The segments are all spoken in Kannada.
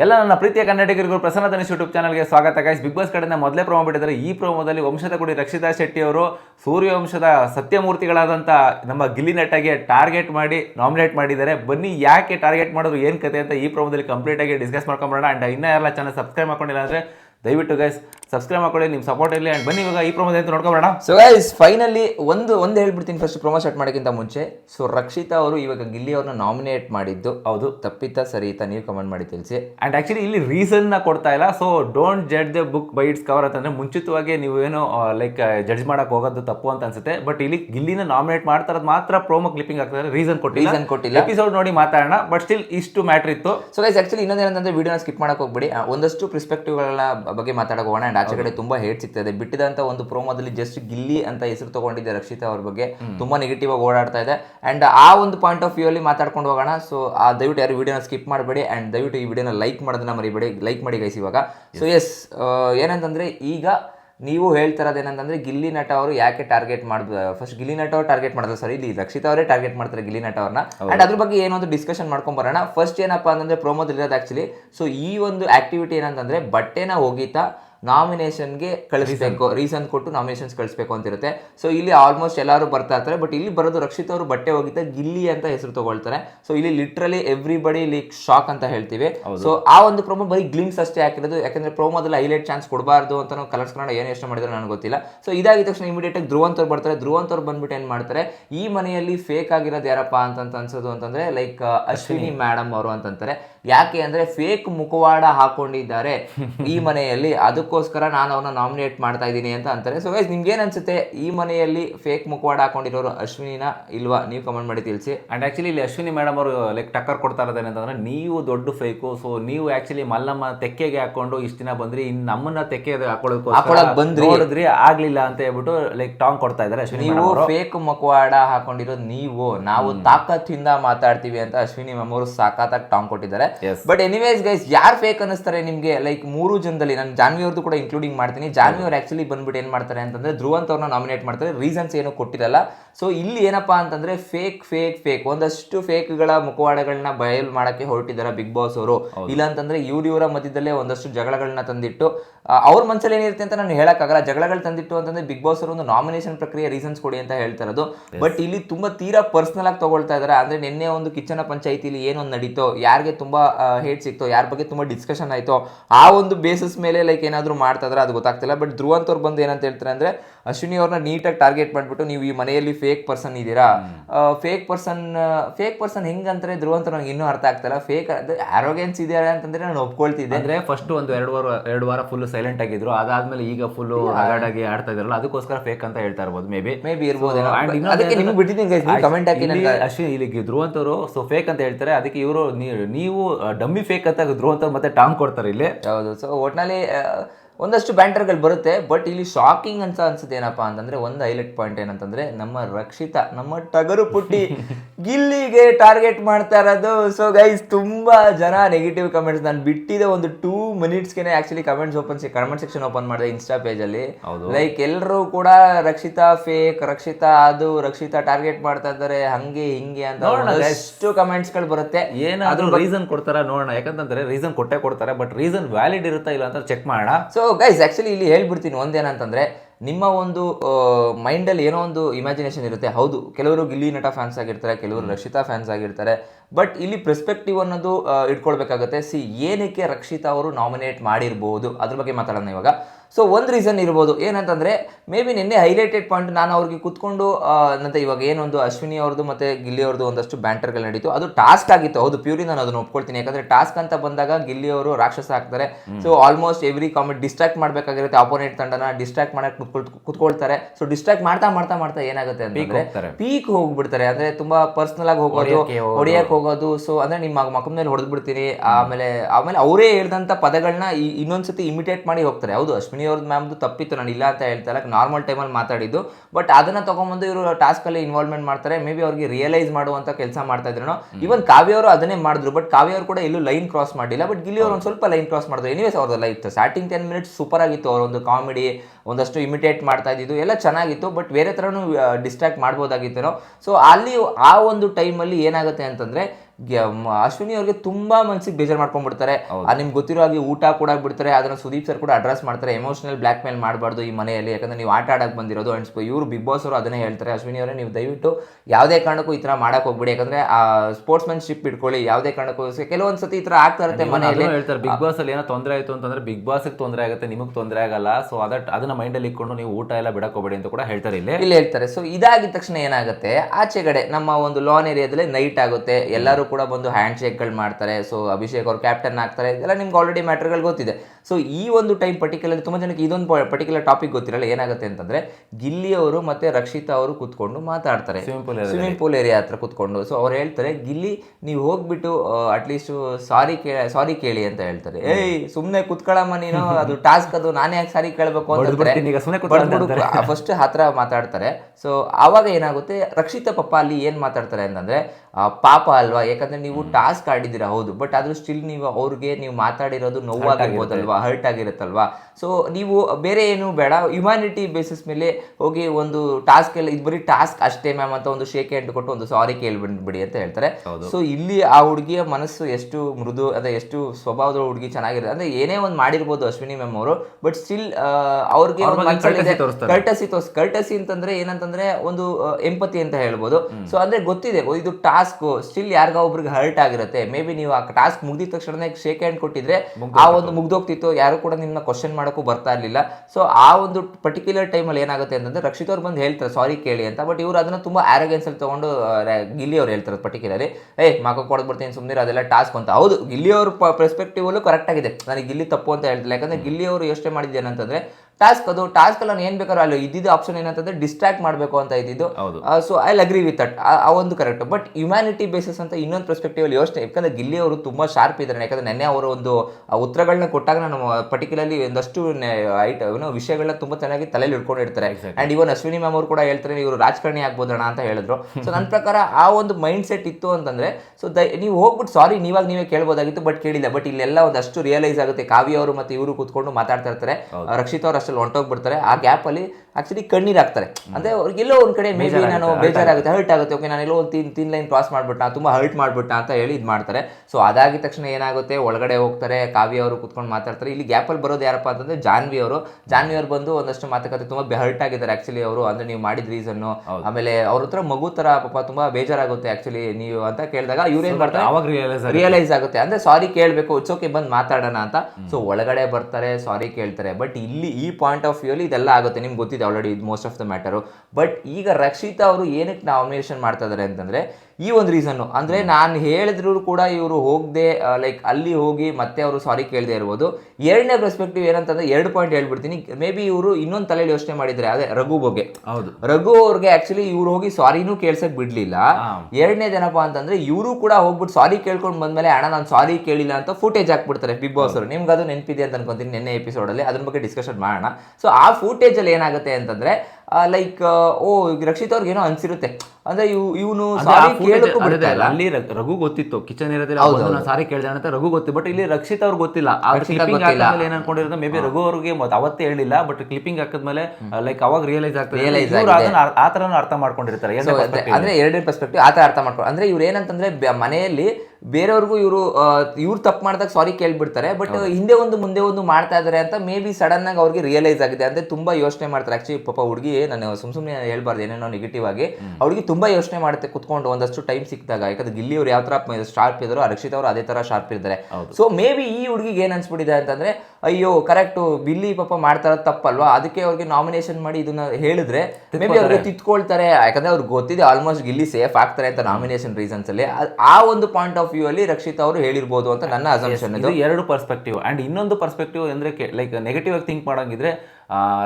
ಎಲ್ಲ ನನ್ನ ಪ್ರೀತಿಯ ಕನ್ನಡಿಗರಿಗೂ ಪ್ರಸನ್ನ ಧನುಷ್ ಯೂಟ್ಯೂಬ್ ಚಾನಲ್ಗೆ ಸ್ವಾಗತ. ಗೈಸ್ ಬಿಗ್ ಬಾಸ್ ಕಡೆಯಿಂದ ಮೊದಲೇ ಪ್ರೋಮೋ ಬಿಟ್ಟಿದ್ದಾರೆ. ಈ ಪ್ರೋಮೋದಲ್ಲಿ ವಂಶದ ಕುಡಿ ರಕ್ಷಿತಾ ಶೆಟ್ಟಿ ಅವರು ಸೂರ್ಯವಂಶದ ಸತ್ಯಮೂರ್ತಿಗಳಾದಂಥ ನಮ್ಮ ಗಿಲ್ಲಿ ನಟಗೆ ಟಾರ್ಗೆಟ್ ಮಾಡಿ ನಾಮಿನೇಟ್ ಮಾಡಿದ್ದಾರೆ. ಬನ್ನಿ, ಯಾಕೆ ಟಾರ್ಗೆಟ್ ಮಾಡೋದು ಏನು ಕತೆ ಅಂತ ಈ ಪ್ರೋಮೋದಲ್ಲಿ ಕಂಪ್ಲೀಟಾಗಿ ಡಿಸ್ಕಸ್ ಮಾಡ್ಕೊಂಬರೋಣ. ಆ್ಯಂಡ್ ಇನ್ನೂ ಯಾರೆಲ್ಲ ಚಾನಲ್ ಸಬ್ಸ್ಕ್ರೈಬ್ ಮಾಡ್ಕೊಂಡಿಲ್ಲ ಅಂದರೆ ದಯವಿಟ್ಟು ಗೈಸ್ ಸಬ್ಸ್ಕ್ರೈಬ್ ಮಾಡ್ಕೊಳ್ಳಿ ನಿಮ್ಮ ಸಪೋರ್ಟ್ ಇರಲಿ ಆ್ಯಂಡ್ ಬನ್ನಿ ಇವಾಗ ಈ ಪ್ರಮೋದ ಅಂತ ನೋಡ್ಕೊಬೋಣ ಸೊ ಗೈಸ್ ಫೈನಲಿ ಒಂದು ಒಂದು ಹೇಳ್ಬಿಡ್ತೀನಿ ಫಸ್ಟ್ ಪ್ರೊಮೋ ಸ್ಟಾರ್ಟ್ ಮಾಡೋಕ್ಕಿಂತ ಮುಂಚೆ. ಸೊ ರಕ್ಷಿತಾ ಅವರು ಇವಾಗ ಗಿಲ್ಲಿ ಅವ್ರನ್ನ ನಾಮಿನೇಟ್ ಮಾಡಿದ್ದು. ಹೌದು ತಪ್ಪಿತ ಸರಿತಾ ನೀವು ಕಮೆಂಟ್ ಮಾಡಿ ತಿಳಿಸಿ. ಆ್ಯಂಡ್ ಆ್ಯಕ್ಚುಲಿ ಇಲ್ಲಿ ರೀಸನ್ನ ನ ಕೊಡ್ತಾ ಇಲ್ಲ. So don't judge the book by its cover ಅಂತಂದರೆ ಮುಂಚಿತವಾಗಿ ನೀವು ಏನು ಲೈಕ್ ಜಡ್ಜ್ ಮಾಡೋಕೆ ಹೋಗೋದು ತಪ್ಪು ಅಂತ ಅನ್ಸುತ್ತೆ. ಬಟ್ ಇಲ್ಲಿ ಗಿಲ್ಲಿನ ನಾಮಿನೇಟ್ ಮಾಡ್ತಾ ಇರೋದು ಮಾತ್ರ ಪ್ರೋಮೋ ಕ್ಲಿಪ್ಪಿಂಗ್ ಆಗ್ತದೆ ರೀಸನ್ ಕೊಟ್ಟಿಲ್ಲ. ರೀಸನ್ ಕೊಟ್ಟಿಲ್ಲ. ಎಪಿಸೋಡ್ ನೋಡಿ ಮಾತಾಡೋಣ. ಬಟ್ ಸ್ಟಿಲ್ ಇಷ್ಟು ಮ್ಯಾಟ್ರ್ ಇತ್ತು. ಸೊ ಗೈಸ್ ಆ್ಯಕ್ಚುಲಿ ಇನ್ನೊಂದೇನಂತಂದ್ರೆ ವಿಡಿಯೋನ ಸ್ಕಿಪ್ ಮಾಡೋಕೆ ಹೋಗ್ಬಿಡಿ. ಒಂದಷ್ಟು ಪರ್ಸ್ಪೆಕ್ಟಿವ್ಗಳ ಬಗ್ಗೆ ಮಾತಾಡೋಕೆ ಹೋಗೋಣ. ಆ್ಯಂಡ್ ಆಚೆ ಕಡೆ ತುಂಬಾ ಹೇಟ್ ಸಿಗ್ತದೆ ಬಿಟ್ಟಿದಂತ ಒಂದು ಪ್ರೋಮೋದಲ್ಲಿ ಜಸ್ಟ್ ಗಿಲ್ಲಿ ಅಂತ ಹೆಸರು ತಗೊಂಡಿದ್ದೆ ರಕ್ಷಿತಾ ಅವ್ರ ಬಗ್ಗೆ. ತುಂಬಾ ನೆಗೆಟಿವ್ ಆಗಿ ಓಡಾಡ್ತಾ ಇದೆ. ಅಂಡ್ ಆ ಒಂದು ಪಾಯಿಂಟ್ ಆಫ್ ವ್ಯೂ ಅಲ್ಲಿ ಮಾತಾಡ್ಕೊಂಡು ಹೋಗೋಣ. ಸೊ ಆ ದಯವಿಟ್ಟು ಯಾರು ವಿಡಿಯೋನ ಸ್ಕಿಪ್ ಮಾಡಬೇಡಿ. ಅಂಡ್ ದಯವಿಟ್ಟು ಈ ವಿಡಿಯೋನ ಲೈಕ್ ಮಾಡೋದನ್ನ ಮರಿಬೇಡಿ. ಲೈಕ್ ಮಾಡಿ ಗೈಸ್ ಇವಾಗ. ಸೊ ಎಸ್ ಏನಂತಂದ್ರೆ ಈಗ ನೀವು ಹೇಳ್ತಿರೋದು ಏನಂತಂದ್ರೆ ಗಿಲ್ಲಿ ನಟ ಅವರು ಯಾಕೆ ಟಾರ್ಗೆಟ್ ಮಾಡಿದ್ರು ಫಸ್ಟ್ ಗಿಲ್ಲಿ ನಟ ಅವರು ಟಾರ್ಗೆಟ್ ಮಾಡಿದ್ರು ಸರಿ ಇಲ್ಲಿ ರಕ್ಷಿತ ಅವರೇ ಟಾರ್ಗೆಟ್ ಮಾಡ್ತಾರೆ ಗಿಲ್ಲಿ ನಟ ಅವ್ರನ್ನ. ಅಂಡ್ ಅದ್ರ ಬಗ್ಗೆ ಏನೋ ಒಂದು ಡಿಸ್ಕಷನ್ ಮಾಡ್ಕೊಂಡ್ ಬರೋಣ. ಫಸ್ಟ್ ಏನಪ್ಪಾ ಅಂತಂದ್ರೆ ಪ್ರೋಮೋದಲ್ಲಿ ಇರೋದು ಆಕ್ಚುಲಿ ಸೊ ಈ ಒಂದು ಆಕ್ಟಿವಿಟಿ ಏನಂತಂದ್ರೆ ಬಟ್ಟೆನ ಹೋಗಿತಾ ನಾಮಿನೇಷನ್ಗೆ ಕಳಿಸಬೇಕು. ರೀಸನ್ ಕೊಟ್ಟು ನಾಮಿನೇಷನ್ಸ್ ಕಳಿಸ್ಬೇಕು ಅಂತ ಇರುತ್ತೆ ಸೊ ಇಲ್ಲಿ ಆಲ್ಮೋಸ್ಟ್ ಎಲ್ಲರೂ ಬರ್ತಾ ಇರ್ತಾರೆ. ಬಟ್ ಇಲ್ಲಿ ಬರೋದು ರಕ್ಷಿತ್ ಅವರು ಬಟ್ಟೆ ಹೋಗಿದ್ದ ಗಿಲ್ಲಿ ಅಂತ ಹೆಸರು ತಗೊಳ್ತಾರೆ. ಸೊ ಇಲ್ಲಿ ಲಿಟ್ರಲಿ ಎವ್ರಿಬಡಿ ಲೈಕ್ ಶಾಕ್ ಅಂತ ಹೇಳ್ತೀವಿ. ಸೊ ಆ ಒಂದು ಪ್ರೊಮೋ ಬರೀ ಗ್ಲಿಮ್ಸ್ ಅಷ್ಟೇ ಹಾಕಿರೋದು. ಯಾಕಂದ್ರೆ ಪ್ರೋಮೋದಲ್ಲಿ ಹೈಲೈಟ್ ಚಾನ್ಸ್ ಕೊಡಬಾರ್ದು ಅಂತ ನಾವು ಕಲರ್ಸ್ ಕನ್ನಡ ಏನು ಯೋಚನೆ ಮಾಡಿದ್ರೆ ನನಗೆ ಗೊತ್ತಿಲ್ಲ. ಸೊ ಇದಾಗಿದ ತಕ್ಷಣ ಇಮಿಡಿಯೇಟ್ ಆಗಿ ಧ್ರುವಂತ ಅವ್ರು ಬರ್ತಾರೆ. ಧ್ರುವಂತ ಅವ್ರು ಬಂದ್ಬಿಟ್ಟು ಏನು ಮಾಡ್ತಾರೆ? ಈ ಮನೆಯಲ್ಲಿ ಫೇಕ್ ಆಗಿರೋದು ಯಾರಪ್ಪ ಅಂತ ಅನ್ಸೋದು ಅಂತಂದ್ರೆ ಲೈಕ್ ಅಶ್ವಿನಿ ಮೇಡಮ್ ಅವರು ಅಂತಂತಾರೆ. ಯಾಕೆ ಅಂದ್ರೆ ಫೇಕ್ ಮುಖವಾಡ ಹಾಕೊಂಡಿದ್ದಾರೆ. ಈ ಮನೆಯಲ್ಲಿ ಅದಕ್ಕೋಸ್ಕರ ನಾನು ಅವನ ನಾಮಿನೇಟ್ ಮಾಡ್ತಾ ಇದ್ದೀನಿ ಅಂತ ಅಂತಾರೆ. ಸೊ ವೈಸ್ ನಿಮ್ಗೆ ಏನ್ ಅನ್ಸುತ್ತೆ? ಈ ಮನೆಯಲ್ಲಿ ಫೇಕ್ ಮುಖವಾಡ ಹಾಕೊಂಡಿರೋರು ಅಶ್ವಿನಿನ ಇಲ್ವಾ? ನೀವು ಕಮೆಂಟ್ ಮಾಡಿ ತಿಳಿಸಿ. ಅಂಡ್ ಆಕ್ಚುಲಿ ಇಲ್ಲಿ ಅಶ್ವಿನಿ ಮೇಡಮ್ ಅವರು ಲೈಕ್ ಟಕ್ಕರ್ ಕೊಡ್ತಾ ಇರೋದೇನೆ ಅಂತಂದ್ರೆ ನೀವು ದೊಡ್ಡ ಫೇಕು ಸೊ ನೀವು ಆಕ್ಚುಲಿ ಮಲ್ಲಮ್ಮ ತೆಕ್ಕೆಗೆ ಹಾಕೊಂಡು ಇಷ್ಟು ದಿನ ಬಂದ್ರಿ ಇನ್ನು ನಮ್ಮನ್ನ ತೆಕ್ಕೆ ಹಾಕೊಳ್ಳೋಕೆ ಬಂದ್ರಿ. ನೋಡಿದ್ರಿ ಆಗ್ಲಿಲ್ಲ ಅಂತ ಹೇಳ್ಬಿಟ್ಟು ಲೈಕ್ ಟಾಂಗ್ ಕೊಡ್ತಾ ಇದ್ದಾರೆ ಅಶ್ವಿನಿ ನೀವು ಫೇಕ್ ಮುಖವಾಡ ಹಾಕೊಂಡಿರೋದು ನೀವು. ನಾವು ತಾಕತ್ತಿಂದ ಮಾತಾಡ್ತೀವಿ ಅಂತ ಅಶ್ವಿನಿ ಮ್ಯಾಮ್ ಅವರು ಸಾಕಾತಾಗಿ ಟಾಂಗ್ ಕೊಟ್ಟಿದ್ದಾರೆ. ಬಟ್ ಎನಿವೇಸ್ ಗೈಸ್ ಯಾರು ಫೇಕ್ ಅನ್ನಿಸ್ತಾರೆ ನಿಮಗೆ? ಲೈಕ್ ಮೂರು ಜನದಲ್ಲಿ ನಾನು ಜಾನ್ವಿ ಅವ್ರದ್ದು ಕೂಡ ಇನ್ಕ್ಲೂಡಿಂಗ್ ಮಾಡ್ತೀನಿ. ಜಾನ್ವಿ ಅವ್ರು ಆಕ್ಚುಲಿ ಬಂದ್ಬಿಟ್ಟು ಏನ್ ಮಾಡ್ತಾರೆ ಅಂತಂದ್ರೆ ಧ್ರುವಂತ್ ಅವ್ರನ್ನ ನಾಮಿನೇಟ್ ಮಾಡ್ತಾರೆ. ರೀಸನ್ಸ್ ಏನು ಕೊಟ್ಟಿರಲ್ಲ. ಸೊ ಇಲ್ಲಿ ಏನಪ್ಪಾ ಅಂತಂದ್ರೆ ಫೇಕ್ ಫೇಕ್ ಫೇಕ್ ಒಂದಷ್ಟು ಫೇಕ್ಗಳ ಮುಖವಾಡಗಳನ್ನ ಬಯಲು ಮಾಡಕ್ಕೆ ಹೊರಟಿದ್ದಾರೆ ಬಿಗ್ ಬಾಸ್ ಅವರು. ಇಲ್ಲ ಅಂತಂದ್ರೆ ಇವ್ರ ಇವರ ಮಧ್ಯದಲ್ಲೇ ಒಂದಷ್ಟು ಜಗಳಗಳನ್ನ ತಂದಿಟ್ಟು ಅವ್ರ ಮನಸ್ಸಲ್ಲಿ ಏನಿರುತ್ತೆ ಅಂತ ನಾನು ಹೇಳಕ್ಕಾಗಲ್ಲ. ಜಗಳಗಳು ತಂದಿಟ್ಟು ಅಂತಂದ್ರೆ ಬಿಗ್ ಬಾಸ್ ಅವರು ಒಂದು ನಾಮಿನೇಷನ್ ಪ್ರಕ್ರಿಯೆ ರೀಸನ್ಸ್ ಕೊಡಿ ಅಂತ ಹೇಳ್ತಾ ಇರೋದು. ಬಟ್ ಇಲ್ಲಿ ತುಂಬಾ ತೀರಾ ಪರ್ಸನಲ್ ಆಗಿ ತಗೊಳ್ತಾ ಇದಾರೆ. ಅಂದ್ರೆ ನಿನ್ನೆ ಒಂದು ಕಿಚನ ಪಂಚಾಯತಿಲಿ ಏನೊಂದು ನಡೀತೋ ಯಾರಿಗೆ ತುಂಬಾ ಹೇಟ್ ಸಿಕ್ತೋ ಯಾರ ಬಗ್ಗೆ ತುಂಬ ಡಿಸ್ಕಷನ್ ಆಯಿತೋ, ಆ ಒಂದು ಬೇಸಿಸ್ ಮೇಲೆ ಲೈಕ್ ಏನಾದರೂ ಮಾಡ್ತಾ ಅದು ಗೊತ್ತಾಗ್ತಿಲ್ಲ. ಬಟ್ ಧ್ರುವಂತವ್ರು ಬಂದು ಏನಂತ ಹೇಳ್ತಾರೆ ಅಂದ್ರೆ ಅಶ್ವಿನಿ ಅವ್ರನ್ನ ನೀಟಾಗಿ ಟಾರ್ಗೆಟ್ ಮಾಡಿಬಿಟ್ಟು ನೀವು ಈ ಮನೆಯಲ್ಲಿ ಫೇಕ್ ಪರ್ಸನ್ ಇದ್ದೀರಾ ಫೇಕ್ ಪರ್ಸನ್ ಫೇಕ್ ಪರ್ಸನ್ ಹೆಂಗಂತಾರೆ ಅಂತ ನನಗೆ ಇನ್ನೂ ಅರ್ಥ ಆಗ್ತಿಲ್ಲ ಫೇಕ್ ಆರೋಗ್ಯನ್ಸ್ ಇದೆಯಾ ಅಂತಂದ್ರೆ ನಾನು ಒಪ್ಕೊಳ್ತಿದ್ದೆ. ಅಂದ್ರೆ ಫಸ್ಟ್ ಒಂದು ಎರಡು ವಾರ ಎರಡು ವಾರ ಫುಲ್ ಸೈಲೆಂಟ್ ಆಗಿದ್ರು. ಅದಾದ್ಮೇಲೆ ಈಗ ಫುಲ್ ಆಗಿ ಆಡ್ತಾ ಇದ್ರಲ್ಲ ಅದಕ್ಕೋಸ್ಕರ ಫೇಕ್ ಅಂತ ಹೇಳ್ತಾ ಇರ್ಬೋದು. ಮೇ ಬಿ ಮೇ ಬಿ ಇರ್ಬೋದು ಅದಕ್ಕೆ ನಿಮ್ಗೆ ಬಿಟ್ಟಿದ್ದೀನಿ ಕಮೆಂಟ್ ಹಾಕಿ ಅಶ್ವಿನ್ ಅಶ್ವಿನಿ ಇಲ್ಲಿ ಧ್ರುವಂತರು ಸೊ ಫೇಕ್ ಅಂತ ಹೇಳ್ತಾರೆ. ಅದಕ್ಕೆ ಇವರು ನೀವು ಡಮ್ಮಿ ಫೇಕ್ ಅಂತ ಧ್ರುವಂತರು ಮತ್ತೆ ಟಾಂಗ್ ಕೊಡ್ತಾರೆ ಇಲ್ಲಿ. ಹೌದು. ಸೊ ಒಟ್ನಲ್ಲಿ ಒಂದಷ್ಟು ಬ್ಯಾಂಟರ್ಗಳು ಬರುತ್ತೆ ಬಟ್ ಇಲ್ಲಿ ಶಾಕಿಂಗ್ ಅಂತ ಅನ್ಸುತ್ತೆ ಏನಪ್ಪಾ ಅಂತಂದ್ರೆ ಒಂದು ಹೈಲೈಟ್ ಪಾಯಿಂಟ್ ಏನಂತಂದ್ರೆ ನಮ್ಮ ರಕ್ಷಿತ ನಮ್ಮ ಟಗರು ಪುಟ್ಟಿ ಗಿಲ್ಲಿಗೆ ಟಾರ್ಗೆಟ್ ಮಾಡ್ತಾ ಇರೋದು. ಸೊ ಗೈಸ್ ತುಂಬಾ ಜನ ನೆಗೆಟಿವ್ ಕಮೆಂಟ್ಸ್ ನಾನು ಬಿಟ್ಟಿದೆ ಒಂದು two ಮಿನಿಟ್ಸ್ಗೆ actually comments open comment section open ಮಾಡಿದೆ ಇನ್ಸ್ಟಾ ಪೇಜ್ ಅಲ್ಲಿ. ಹೌದು. ಲೈಕ್ ಎಲ್ಲರೂ ಕೂಡ ರಕ್ಷಿತಾ ಫೇಕ್ ರಕ್ಷಿತಾ ಅದು ರಕ್ಷಿತಾ ಟಾರ್ಗೆಟ್ ಮಾಡ್ತಾ ಇದ್ದಾರೆ ಹಂಗೆ ಹಿಂಗೆ ಅಂತ ಎಷ್ಟು ಕಮೆಂಟ್ಸ್ಗಳು ಬರುತ್ತೆ. ಏನಾದ್ರೂ ರೀಸನ್ ಕೊಡ್ತಾರ ನೋಡೋಣ. ಯಾಕಂತಂದ್ರೆ ರೀಸನ್ ಕೊಟ್ಟೆ ಕೊಡ್ತಾರೆ ಬಟ್ ರೀಸನ್ ವ್ಯಾಲಿಡ್ ಇರುತ್ತಾ ಇಲ್ಲ ಅಂತ ಚೆಕ್ ಮಾಡೋಣ. ಸೊ ಗೈಸ್ ಆಕ್ಚುಲಿ ಇಲ್ಲಿ ಹೇಳ್ಬಿಡ್ತೀನಿ ಒಂದೇನಂತಂದ್ರೆ ನಿಮ್ಮ ಒಂದು ಮೈಂಡಲ್ಲಿ ಏನೋ ಒಂದು ಇಮ್ಯಾಜಿನೇಷನ್ ಇರುತ್ತೆ. ಹೌದು ಕೆಲವರು ಗಿಲ್ಲಿ ನಟ ಫ್ಯಾನ್ಸ್ ಆಗಿರ್ತಾರೆ ಕೆಲವರು ರಕ್ಷಿತಾ ಫ್ಯಾನ್ಸ್ ಆಗಿರ್ತಾರೆ. ಬಟ್ ಇಲ್ಲಿ ಪ್ರೆಸ್ಪೆಕ್ಟಿವ್ ಅನ್ನೋದು ಇಟ್ಕೊಳ್ಬೇಕಾಗತ್ತೆ. ಸಿ ಏನಕ್ಕೆ ರಕ್ಷಿತಾ ಅವರು ನಾಮಿನೇಟ್ ಮಾಡಿರ್ಬೋದು? ಅದ್ರ ಬಗ್ಗೆ ಮಾತಾಡೋಣ ಇವಾಗ. ಸೊ ಒಂದು ರೀಸನ್ ಇರ್ಬೋದು. ಏನಂತಂದ್ರೆ ಮೇ ಬಿ ನಿನ್ನೆ ಹೈಲೈಟೆಡ್ ಪಾಯಿಂಟ್ ನಾನು ಅವ್ರಿಗೆ ಕುತ್ಕೊಂಡು ಅಂತ ನಂತರ ಇವಾಗ ಏನೊಂದು ಅಶ್ವಿನಿ ಅವ್ರದ್ದು ಮತ್ತೆ ಗಿಲ್ಲಿ ಅವ್ರದ್ದು ಒಂದಷ್ಟು ಬ್ಯಾಂಟರ್ಗಳು ನಡೀತು. ಅದು ಟಾಸ್ಕ್ ಆಗಿತ್ತು. ಹೌದು ಪ್ಯೂರಿ ನಾನು ಅದನ್ನ ಒಪ್ಕೊಳ್ತೀನಿ. ಯಾಕಂದ್ರೆ ಟಾಸ್ಕ್ ಅಂತ ಬಂದಾಗ ಗಿಲ್ಲಿ ಅವರು ರಾಕ್ಷಸ ಆಗ್ತಾರೆ. So almost every comment distract ಮಾಡ್ಬೇಕಾಗಿರುತ್ತೆ. Opponent ತಂಡನ ಡಿಸ್ಟ್ರಾಕ್ಟ್ ಮಾಡಕ್ಕೆ ಕುತ್ಕೊಳ್ ಕುತ್ಕೊಳ್ತಾರೆ. ಸೊ ಡಿಸ್ಟ್ರಾಕ್ಟ್ ಮಾಡ್ತಾ ಮಾಡ್ತಾ ಮಾಡ್ತಾ ಏನಾಗುತ್ತೆ ಅಂತಂದ್ರೆ ಪೀಕ್ ಹೋಗ್ಬಿಡ್ತಾರೆ. ಅಂದ್ರೆ ತುಂಬಾ ಪರ್ಸನಲ್ ಆಗಿ ಹೋಗೋದು ಹೊಡ್ಯಕ್ಕೆ ಹೋಗೋದು. ಸೊ ಅಂದರೆ ನಿಮ್ಮ ಮಕ್ಕಳ ಮೇಲೆ ಹೊಡೆದು ಬಿಡ್ತೀನಿ ಆಮೇಲೆ ಆಮೇಲೆ ಅವರೇ ಹೇಳಿದಂಥ ಪದಗಳನ್ನ ಇನ್ನೊಂದ್ಸತಿ ಇಮಿಟೇಟ್ ಮಾಡಿ ಹೋಗ್ತಾರೆ. ಹೌದು ಅಶ್ವಿನಿ ಅವ್ರದ್ದು ಮ್ಯಾಮ್ದು ತಪ್ಪಿತ್ತು. ನಾನು ಇಲ್ಲ ಅಂತ ಹೇಳ್ತಾ ಇಲ್ಲ. ನಾರ್ಮಲ್ ಟೈಮಲ್ಲಿ ಮಾತಾಡಿದ್ದು. ಬಟ್ ಅದನ್ನ ತೊಗೊಂಬಂದು ಇವರು ಟಾಸ್ಕಲ್ಲಿ ಇನ್ವಾಲ್ವ್ಮೆಂಟ್ ಮಾಡ್ತಾರೆ. ಮೇ ಬಿ ಅವ್ರಿಗೆ ರಿಯಲೈಸ್ ಮಾಡುವಂಥ ಕೆಲಸ ಮಾಡ್ತಾ ಇದ್ರು. ಇವನ್ ಕಾವ್ಯ ಅವರು ಅದನ್ನೇ ಮಾಡಿದ್ರು. ಬಟ್ ಕಾವ್ಯ ಅವರು ಕೂಡ ಇಲ್ಲೂ ಲೈನ್ ಕ್ರಾಸ್ ಮಾಡಿಲ್ಲ. ಬಟ್ ಗಿಲ್ಲಿ ಅವರು ಒಂದು ಸ್ವಲ್ಪ ಲೈನ್ ಕ್ರಾಸ್ ಮಾಡಿದ್ರು. ಎನಿವೇಸ್ ಅವ್ರದ್ದು ಇತ್ತು. ಸ್ಟಾರ್ಟಿಂಗ್ ಟೆನ್ ಮಿನಿಟ್ಸ್ ಸೂಪರ್ ಆಗಿತ್ತು. ಅವರೊಂದು ಒಂದು ಕಾಮಿಡಿ ಒಂದಷ್ಟು ಇಮಿಟೇಟ್ ಮಾಡ್ತಾ ಇದ್ದಿದ್ದು. ಎಲ್ಲ ಚೆನ್ನಾಗಿತ್ತು. ಬಟ್ ಬೇರೆ ಥರನೂ ಡಿಸ್ಟ್ರಾಕ್ಟ್ ಮಾಡ್ಬೋದಾಗಿತ್ತೇನೋ. ಸೊ ಅಲ್ಲಿ ಆ ಒಂದು ಟೈಮಲ್ಲಿ ಏನಾಗುತ್ತೆ ಅಂತಂದ್ರೆ ಅಶ್ವಿನಿ ಅವ್ರಿಗೆ ತುಂಬಾ ಮನ್ಸಿಗೆ ಬೇಜಾರು ಮಾಡ್ಕೊಂಡ್ಬಿಡ್ತಾರೆ. ನಿಮ್ಗೆ ಗೊತ್ತಿರೋ ಹಾಗೆ ಊಟ ಕೂಡ ಬಿಡ್ತಾರೆ ಅದನ್ನ ಸುದೀಪ್ ಸರ್ ಕೂಡ ಅಡ್ರೆಸ್ ಮಾಡ್ತಾರೆ. ಎಮೋಷನಲ್ ಬ್ಲಾಕ್ ಮೇಲ್ ಮಾಡಬಾರ್ದು ಈ ಮನೆಯಲ್ಲಿ. ಯಾಕಂದ್ರೆ ನೀವು ಆಟ ಆಡಕ್ ಬಂದಿರೋದು. ಅಂಡ್ ಇವರು ಬಿಗ್ ಬಾಸ್ ಅವರು ಅದನ್ನೇ ಹೇಳ್ತಾರೆ. ಅಶ್ವಿನಿ ಅವರೇ ನೀವು ದಯವಿಟ್ಟು ಯಾವುದೇ ಕಾರಣಕ್ಕೂ ಈ ತರ ಮಾಡಕ್ ಹೋಗ್ಬಿಡಿ. ಯಾಕಂದ್ರೆ ಆ ಸ್ಪೋರ್ಟ್ಸ್ ಮ್ಯಾನ್ಶಿಪ್ ಇಟ್ಕೊಳ್ಳಿ. ಯಾವುದೇ ಕಾರಣಕ್ಕೂ ಕೆಲವೊಂದ್ ಸತಿ ಈ ತರ ಆಗ್ತಾ ಇರುತ್ತೆ ಮನೆಯಲ್ಲಿ. ಹೇಳ್ತಾರೆ. ಬಿಗ್ ಬಾಸ್ ಅಲ್ಲಿ ಏನೋ ತೊಂದರೆ ಆಯ್ತು ಅಂತಂದ್ರೆ ಬಿಗ್ ಬಾಸ್ ತೊಂದರೆ ಆಗುತ್ತೆ ನಿಮಗೆ ತೊಂದರೆ ಆಗಲ್ಲ. ಸೊ ಅದ ಅದನ್ನ ಮೈಂಡ್ ಅಲ್ಲಿ ಇಟ್ಕೊಂಡು ನೀವು ಊಟ ಎಲ್ಲ ಬಿಡಕ್ ಹೋಗ್ಬೇಡಿ ಅಂತ ಕೂಡ ಹೇಳ್ತಾರೆ ಇಲ್ಲಿ. ಇಲ್ಲಿ ಹೇಳ್ತಾರೆ. ಸೊ ಇದಾಗಿದ ತಕ್ಷಣ ಏನಾಗುತ್ತೆ? ಆಚೆಗಡೆ ನಮ್ಮ ಒಂದು ಲಾನ್ ಏರಿಯಾದಲ್ಲಿ ನೈಟ್ ಆಗುತ್ತೆ. ಎಲ್ಲರೂ ಕೂಡ ಬಂದು ಹ್ಯಾಂಡ್ ಶೇಕ್ಗಳು ಮಾಡ್ತಾರೆ. ಸೊ ಅಭಿಷೇಕ್ ಅವ್ರು ಕ್ಯಾಪ್ಟನ್ ಆಗ್ತಾರೆ. ಇದೆಲ್ಲ ನಿಮ್ಗೆ ಆಲ್ರೆಡಿ ಮ್ಯಾಟ್ರ್ಗಳು ಗೊತ್ತಿದೆ. ಸೊ ಈ ಒಂದು ಟೈಮ್ ಪರ್ಟಿಕ್ಯುಲರ್ ತುಂಬ ಜನಕ್ಕೆ ಇದೊಂದು ಪರ್ಟಿಕ್ಯುಲರ್ ಟಾಪಿಕ್ ಗೊತ್ತಿರಲ್ಲ ಏನಾಗುತ್ತೆ ಅಂತಂದ್ರೆ ಗಿಲ್ಲಿ ಅವರು ಮತ್ತೆ ರಕ್ಷಿತಾ ಅವರು ಕೂತ್ಕೊಂಡು ಮಾತಾಡ್ತಾರೆ. ಸ್ವಿಮ್ಮಿಂಗ್ ಪೂಲ್ ಏರಿಯಾ ಹತ್ರ ಕುತ್ಕೊಂಡು. ಸೊ ಅವ್ರು ಹೇಳ್ತಾರೆ ಗಿಲ್ಲಿ ನೀವು ಹೋಗ್ಬಿಟ್ಟು ಅಟ್ಲೀಸ್ಟ್ ಸಾರಿ ಕೇ ಸಾರಿ ಕೇಳಿ ಅಂತ ಹೇಳ್ತಾರೆ. ಏಯ್ ಸುಮ್ಮನೆ ಕುತ್ಕೊಳ್ಳಮ್ಮ ನೀನು ಅದು ಟಾಸ್ಕ್ ಅದು ನಾನೇ ಯಾಕೆ ಸಾರಿ ಕೇಳಬೇಕು ಅಂತ ಫಸ್ಟ್ ಹತ್ರ ಮಾತಾಡ್ತಾರೆ. ಸೊ ಆವಾಗ ಏನಾಗುತ್ತೆ ರಕ್ಷಿತಾ ಪಪ್ಪ ಅಲ್ಲಿ ಏನ್ ಮಾತಾಡ್ತಾರೆ ಅಂತಂದ್ರೆ ಪಾಪ ಅಲ್ವಾ? ಯಾಕಂದ್ರೆ ನೀವು ಟಾಸ್ಕ್ ಆಡಿದ್ದೀರಾ ಹೌದು. ಬಟ್ ಆದ್ರೂ ಸ್ಟಿಲ್ ನೀವು ಅವ್ರಿಗೆ ನೀವು ಮಾತಾಡಿರೋದು ನೋವಾಗಿರ್ಬೋದಲ್ವಾ? ಹರ್ಟ್ ಆಗಿರುತ್ತಲ್ವಾ? ಸೊ ನೀವು ಬೇರೆ ಏನು ಬೇಡ. ಹ್ಯುಮ್ಯಾನಿಟಿ ಬೇಸಿಸ್ ಮೇಲೆ ಹೋಗಿ ಒಂದು ಟಾಸ್ಕ್ ಎಲ್ಲ ಇದು ಬರೀ ಟಾಸ್ಕ್ ಅಷ್ಟೇ ಮ್ಯಾಮ್ ಅಂತ ಒಂದು ಶೇಕ್ ಹ್ಯಾಂಡ್ ಕೊಟ್ಟು ಒಂದು ಸಾರಿ ಕೇಳ್ಬಿಡ್ಬಿಡಿ ಅಂತ ಹೇಳ್ತಾರೆ. ಸೊ ಇಲ್ಲಿ ಆ ಹುಡುಗಿಯ ಮನಸ್ಸು ಎಷ್ಟು ಮೃದು ಅದೇ ಎಷ್ಟು ಸ್ವಭಾವದ ಹುಡುಗಿ ಚೆನ್ನಾಗಿರುತ್ತೆ. ಅಂದ್ರೆ ಏನೇ ಒಂದು ಮಾಡಿರ್ಬೋದು ಅಶ್ವಿನಿ ಮ್ಯಾಮ್ ಅವರು ಬಟ್ ಸ್ಟಿಲ್ ಅವ್ರಿಗೆ. ಕರ್ಟಸಿ ತೋರ್ಸ್ ಕರ್ಟಸಿ ಅಂತಂದ್ರೆ ಏನಂತಂದ್ರೆ ಒಂದು ಎಂಪತಿ ಅಂತ ಹೇಳ್ಬೋದು. ಸೊ ಅಂದ್ರೆ ಗೊತ್ತಿದೆ ಇದು ಟಾಸ್ಕ್ ಸ್ಟಿಲ್ ಯಾರಿಗ ಒಬ್ರಿಗೆ ಹರ್ಟ್ ಆಗಿರುತ್ತೆ. ಮೇ ಬಿ ನೀವು ಆ ಟಾಸ್ಕ್ ಮುಗಿದ ತಕ್ಷಣ ಶೇಕ್ ಹ್ಯಾಂಡ್ ಕೊಟ್ಟಿದ್ರೆ ಆ ಒಂದು ಮುಗ್ದೋಗ್ತಿತ್ತು. ಯಾರು ಕೂಡ ನಿನ್ನ ಕ್ವಶನ್ ಮಾಡೋಕ್ಕೂ ಬರ್ತಾ ಇರಲಿಲ್ಲ. ಸೊ ಆ ಒಂದು ಪರ್ಟಿಕ್ಯುಲರ್ ಟೈಮಲ್ಲಿ ಏನಾಗುತ್ತೆ ಅಂತಂದರೆ ರಕ್ಷಿತ್ ಅವ್ರು ಬಂದು ಹೇಳ್ತಾರೆ ಸಾರಿ ಕೇಳಿ ಅಂತ. ಬಟ್ ಇವರು ಅದನ್ನು ತುಂಬ ಆರೋಗ್ಯನ್ಸ್ ತೊಗೊಂಡು ಗಿಲ್ಲಿ ಅವ್ರು ಹೇಳ್ತಾರೆ ಪರ್ಟಿಕ್ಯುಲರ್ಲಿ ಏ, ಮಾಕ ಕೊಡ್ಬಿಡ್ತೀನಿ ಸುಮ್ಮನೆ ಅದೆಲ್ಲ ಟಾಸ್ಕ್ ಅಂತ. ಹೌದು, ಗಿಲ್ಲಿ ಅವ್ರ ಪರ್ಸ್ಪೆಕ್ಟಿವಲ್ಲೂ ಕರೆಕ್ಟಾಗಿದೆ ನನಗೆ ಗಿಲ್ಲಿ ತಪ್ಪು ಅಂತ ಹೇಳ್ತಿಲ್ಲ. ಯಾಕಂದರೆ ಗಿಲ್ಲಿ ಅವರು ಯೋಚನೆ ಮಾಡಿದ್ದೇನಂತಂದ್ರೆ ಟಾಸ್ಕ್ ಅದು ಟಾಸ್ಕ್ ಅಲ್ಲಿ ನಾನು ಏನ್ ಬೇಕಾದ್ರೂ ಅಲ್ಲಿ ಇದ್ದಿದ್ದು ಆಪ್ಷನ್ ಏನಂತಂದ್ರೆ ಡಿಸ್ಟ್ರಾಕ್ಟ್ ಮಾಡಬೇಕು ಅಂತ ಇದ್ದಿದ್ದು. So I agree with that ಆ ಒಂದು ಕರೆಕ್ಟ್ ಬಟ್ ಹ್ಯುಮ್ಯಾನಿಟಿ ಬೇಸಿಸ್ ಅಂತ ಇನ್ನೊಂದು ಪರ್ಸ್ಪೆಕ್ಟಿವ್ ಅಲ್ಲಿ ಯೋಚನೆ ಯಾಕಂದ್ರೆ ಗಿಲ್ಲಿ ಅವರು ತುಂಬಾ ಶಾರ್ಪ್ ಇದ್ದಾರೆ. ಯಾಕಂದ್ರೆ ನೆನ್ನೆ ಅವರು ಒಂದು ಉತ್ತರಗಳನ್ನ ಕೊಟ್ಟಾಗ ನಾನು ಪರ್ಟಿಕ್ಯುಲರ್ಲಿ ಒಂದಷ್ಟು ಐಟ್ ಏನೋ ವಿಷಯಗಳನ್ನ ತುಂಬಾ ಚೆನ್ನಾಗಿ ತಲೆಯಲ್ಲಿ ಇಟ್ಕೊಂಡಿರ್ತಾರೆ ಅಂಡ್ ಇವನ್ ಅಶ್ವಿನಿ ಮ್ಯಾಮ್ ಅವರು ಕೂಡ ಹೇಳ್ತಾರೆ ಇವರು ರಾಜಕಾರಣಿ ಆಗ್ಬೋದಣ್ಣ ಅಂತ ಹೇಳಿದ್ರು. ಸೊ ನನ್ನ ಪ್ರಕಾರ ಆ ಒಂದು ಮೈಂಡ್ ಸೆಟ್ ಇತ್ತು ಅಂತಂದ್ರೆ ಸೊ ನೀವು ಹೋಗ್ಬಿಟ್ಟು ಸಾರಿ ನೀವಾಗ ನೀವೇ ಕೇಳ್ಬೋದಾಗಿತ್ತು ಬಟ್ ಕೇಳಿಲ್ಲ. ಬಟ್ ಇಲ್ಲೆಲ್ಲ ಒಂದಷ್ಟು ರಿಯಲೈಸ್ ಆಗುತ್ತೆ. ಕಾವ್ಯ ಅವರು ಮತ್ತೆ ಇವರು ಕೂತ್ಕೊಂಡು ಮಾತಾಡ್ತಾ ಇರ್ತಾರೆ. ರಕ್ಷಿತ್ ಅವ್ರು ಅಷ್ಟಲ್ಲಿ ಹೊಂಟೋಗ್ಬಿಡ್ತಾರೆ. ಆ ಗ್ಯಾಪ್ ಆಕ್ಚುಲಿ ಕಣ್ಣೀರು ಹಾಕ್ತಾರೆ. ಅಂದ್ರೆ ಅವ್ರಿಗೆಲ್ಲೋ ಒಂದ್ ಕಡೆ ಮೇ ಬಿ ನಾನು ಬೇಜಾರಾಗುತ್ತೆ ಹರ್ಟ್ ಆಗುತ್ತೆ. ಓಕೆ ನಾನು ಎಲ್ಲೋ ಒಂದು ತಿನ್ ತೀನ್ ಲೈನ್ ಕ್ರಾಸ್ ಮಾಡ್ಬಿಟ್ಟ ತುಂಬಾ ಹರ್ಟ್ ಮಾಡ್ಬಿಟ್ಟ ಅಂತ ಹೇಳಿ ಇದು ಮಾಡ್ತಾರೆ. ಸೊ ಅದಾಗಿದ ತಕ್ಷಣ ಏನಾಗುತ್ತೆ ಒಳಗಡೆ ಹೋಗ್ತಾರೆ ಕಾವ್ಯ ಅವರು ಕುತ್ಕೊಂಡು ಮಾತಾಡ್ತಾರೆ. ಇಲ್ಲಿ ಗ್ಯಾಪಲ್ಲಿ ಬರೋದು ಯಾರಪ್ಪ ಅಂತಂದ್ರೆ ಜಾನ್ವಿ ಅವರು. ಜಾನ್ವಿ ಅವರು ಬಂದು ಒಂದಷ್ಟು ಮಾತುಕತೆ ತುಂಬಾ ಹರ್ಟ್ ಆಗಿದ್ದಾರೆ ಆಕ್ಚುಲಿ ಅವರು. ಅಂದ್ರೆ ನೀವು ಮಾಡಿದ ರೀಸನ್ ಆಮೇಲೆ ಅವ್ರ ಹತ್ರ ಮಗು ತರ ಪಾಪ ತುಂಬಾ ಬೇಜಾರಾಗುತ್ತೆ ಆಕ್ಚುಲಿ ನೀವು ಅಂತ ಕೇಳಿದಾಗ ಇವ್ರೇನ್ ಮಾಡ್ತಾರೆ? ಅವಾಗ ರಿಯಲೈಸ್ ರಿಯಲೈಸ್ ಆಗುತ್ತೆ. ಅಂದ್ರೆ ಸಾರಿ ಕೇಳಬೇಕು ಉಚ್ಚೋಕೆ ಓಕೆ ಬಂದು ಮಾತಾಡೋಣ ಅಂತ. ಸೊ ಒಳಗಡೆ ಬರ್ತಾರೆ ಸಾರಿ ಕೇಳ್ತಾರೆ. ಬಟ್ ಇಲ್ಲಿ ಈ ಪಾಯಿಂಟ್ ಆಫ್ ವ್ಯೂ ಅಲ್ಲಿ ಇದೆಲ್ಲ ಆಗುತ್ತೆ. ನಿಮ್ಗೆ ಗೊತ್ತಿದೆ. Already most of the matter but ಈಗ ರಕ್ಷಿತಾ ಅವರು ಏನಕ್ಕೆ ನಾಮಿನೇಷನ್ ಮಾಡ್ತಾ ಇದ್ದಾರೆ ಅಂತಂದ್ರೆ ಈ ಒಂದು ರೀಸನ್ನು ಅಂದರೆ ನಾನು ಹೇಳಿದ್ರು ಕೂಡ ಇವರು ಹೋಗದೆ ಲೈಕ್ ಅಲ್ಲಿ ಹೋಗಿ ಮತ್ತೆ ಅವರು ಸಾರಿ ಕೇಳದೆ ಇರ್ಬೋದು. ಎರಡನೇ ಪರ್ಸ್ಪೆಕ್ಟಿವ್ ಏನಂತಂದ್ರೆ ಎರಡು ಪಾಯಿಂಟ್ ಹೇಳ್ಬಿಡ್ತೀನಿ. ಮೇ ಬಿ ಇವರು ಇನ್ನೊಂದು ತಲೆಯಲ್ಲಿ ಯೋಚನೆ ಮಾಡಿದರೆ ಅದೇ ರಘು ಬಗ್ಗೆ. ಹೌದು. ರಘು ಅವ್ರಿಗೆ ಆ್ಯಕ್ಚುಲಿ ಇವ್ರು ಹೋಗಿ ಸಾರಿನೂ ಬಿಡಲಿಲ್ಲ. ಬಿಡ್ಲಿಲ್ಲ ಎರಡನೇದೇನಪ್ಪ ಅಂತಂದರೆ ಇವರು ಕೂಡ ಹೋಗ್ಬಿಟ್ಟು ಸಾರಿ ಕೇಳ್ಕೊಂಡು ಬಂದಮೇಲೆ ಅಣ್ಣ ನಾನು ಸಾರಿ ಕೇಳಿಲ್ಲ ಅಂತ ಫುಟೇಜ್ ಹಾಕ್ಬಿಡ್ತಾರೆ ಬಿಗ್ ಬಾಸ್ ಅವರು. ನಿಮ್ಗೆ ಅದು ನೆನಪಿದೆ ಅಂತ ಅನ್ಕೊಂತೀನಿ ನಿನ್ನೆ ಎಪಿಸೋಡಲ್ಲಿ ಅದ್ರ ಬಗ್ಗೆ ಡಿಸ್ಕಷನ್ ಮಾಡೋಣ. ಸೊ ಆ ಫೂಟೇಜಲ್ಲಿ ಏನಾಗುತ್ತೆ ಅಂತಂದ್ರೆ ಲೈಕ್ ಓ ರಕ್ಷಿತ್ ಅವ್ರಿಗೆ ಏನೋ ಅನ್ಸಿರುತ್ತೆ. ಅಂದ್ರೆ ಇವ್ ಇವನು ಸಾರಿ ಅಲ್ಲಿ? ರಘು ಗೊತ್ತಿತ್ತು. ಕಿಚನ್ ಇರೋದಿಲ್ಲ ಅವನು ಸಾರಿ ಕೇಳಿದೆ ಅಂತ ರಘು ಗೊತ್ತು. ಬಟ್ ಇಲ್ಲಿ ರಕ್ಷಿತ್ ಅವ್ರಿಗೆ ಗೊತ್ತಿಲ್ಲ. ಏನ್ ಅನ್ಕೊಂಡಿರೋದು? ಮೇ ಬಿ ರಘು ಅವ್ರಿಗೆ ಅವತ್ತೇ ಹೇಳಿಲ್ಲ ಬಟ್ ಕ್ಲಿಪ್ಪಿಂಗ್ ಹಾಕಿದ್ಮೇಲೆ ಲೈಕ್ ಅವಾಗ ರಿಯಲೈಸ್ ಆಗ್ತದೆ. Realize ಇವ್ರು ಆಗಿದೆ. ಅದನ್ನ ಅರ್- ಆ ತರನು ಅರ್ಥ ಮಾಡ್ಕೊಂಡಿರ್ತಾರೆ. ಅಂದ್ರೆ ಎರಡನೇ ಪರ್ಸ್ಪೆಕ್ಟಿವ್ ಆತರ ಅರ್ಥ ಮಾಡ್ಕೊಂಡು ಅಂದ್ರೆ ಇವ್ರು ಏನಂತಂದ್ರೆ ಮನೆಯಲ್ಲಿ ಬೇರೆಯವ್ರಿಗೂ ಇವರು ಇವ್ರು ತಪ್ಪು ಮಾಡಿದಾಗ ಸಾರಿ ಕೇಳ್ಬಿಡ್ತಾರೆ ಬಟ್ ಹಿಂದೆ. ಒಂದು ಮುಂದೆ ಒಂದು ಮಾಡ್ತಾ ಇದ್ದಾರೆ ಅಂತ ಮೇ ಬಿ ಸಡನ್ ಆಗಿ ಅವ್ರಿಗೆ ರಿಯಲೈಸ್ ಆಗಿದೆ. ಅಂದ್ರೆ ತುಂಬಾ ಯೋಚನೆ ಮಾಡ್ತಾರೆ. ಆಕ್ಚುಲಿ ಪಾಪ ಹುಡುಗಿ ನಾನು ಸುಮ್ ಸುಮ್ಮನೆ ಹೇಳ್ಬಾರ್ದು ಏನೇನೋ ನೆಗೆಟಿವ್ ಆಗಿ. ಅವ್ರಿಗೆ ತುಂಬಾ ಯೋಚನೆ ಮಾಡುತ್ತೆ ಕುತ್ಕೊಂಡು ಒಂದಷ್ಟು ಟೈಮ್ ಸಿಕ್ಕಿದಾಗ. ಯಾಕಂದ್ರೆ ಗಿಲ್ಲಿ ಅವ್ರು ಯಾವ ತರ ಶಾರ್ಪ್ ಇದ್ರು ರಕ್ಷಿತ್ ಅವರು ಅದೇ ತರ ಶಾರ್ಪ್ ಇದ್ದಾರೆ. ಸೊ ಮೇ ಬಿ ಈ ಹುಡುಗಿಗೆ ಏನ್ ಅನ್ಸ್ಬಿಟ್ಟಿದೆ ಅಂತಂದ್ರೆ ಅಯ್ಯೋ ಕರೆಕ್ಟ್ ಬಿಲ್ಲಿ ಪಾಪ ಮಾಡ್ತಾರ ತಪ್ಪಲ್ವಾ? ಅದಕ್ಕೆ ಅವ್ರಿಗೆ ನಾಮಿನೇಷನ್ ಮಾಡಿ ಇದನ್ನ ಹೇಳಿದ್ರೆ ಮೇ ಬಿ ಅವ್ರಿಗೆ ತಿತ್ಕೊಳ್ತಾರೆ. ಯಾಕಂದ್ರೆ ಅವ್ರಿಗೆ ಗೊತ್ತಿದೆ ಆಲ್ಮೋಸ್ಟ್ ಗಿಲ್ಲಿ ಸೇಫ್ ಆಗ್ತಾರೆ ಅಂತ ನಾಮಿನೇಷನ್ ರೀಸನ್ಸ್ ಅಲ್ಲಿ. ಆ- ಒಂದು ಪಾಯಿಂಟ್ ಆಫ್ ವ್ಯೂ ಅಲ್ಲಿ ರಕ್ಷಿತ್ ಅವರು ಹೇಳಿರ್ಬೋದು ಅಂತ ನನ್ನ ಅಸಂಪ್ಷನ್ ಇದು ಎರಡು ಪರ್ಸ್ಪೆಕ್ಟಿವ್ ಅಂಡ್ ಇನ್ನೊಂದು ಪರ್ಸ್ಪೆಕ್ಟಿವ್ ಅಂದ್ರೆ ಲೈಕ್ ನೆಗೆಟಿವ್ ಆಗಿ ಥಿಂಕ್ ಮಾಡಂಗಿದ್ರೆ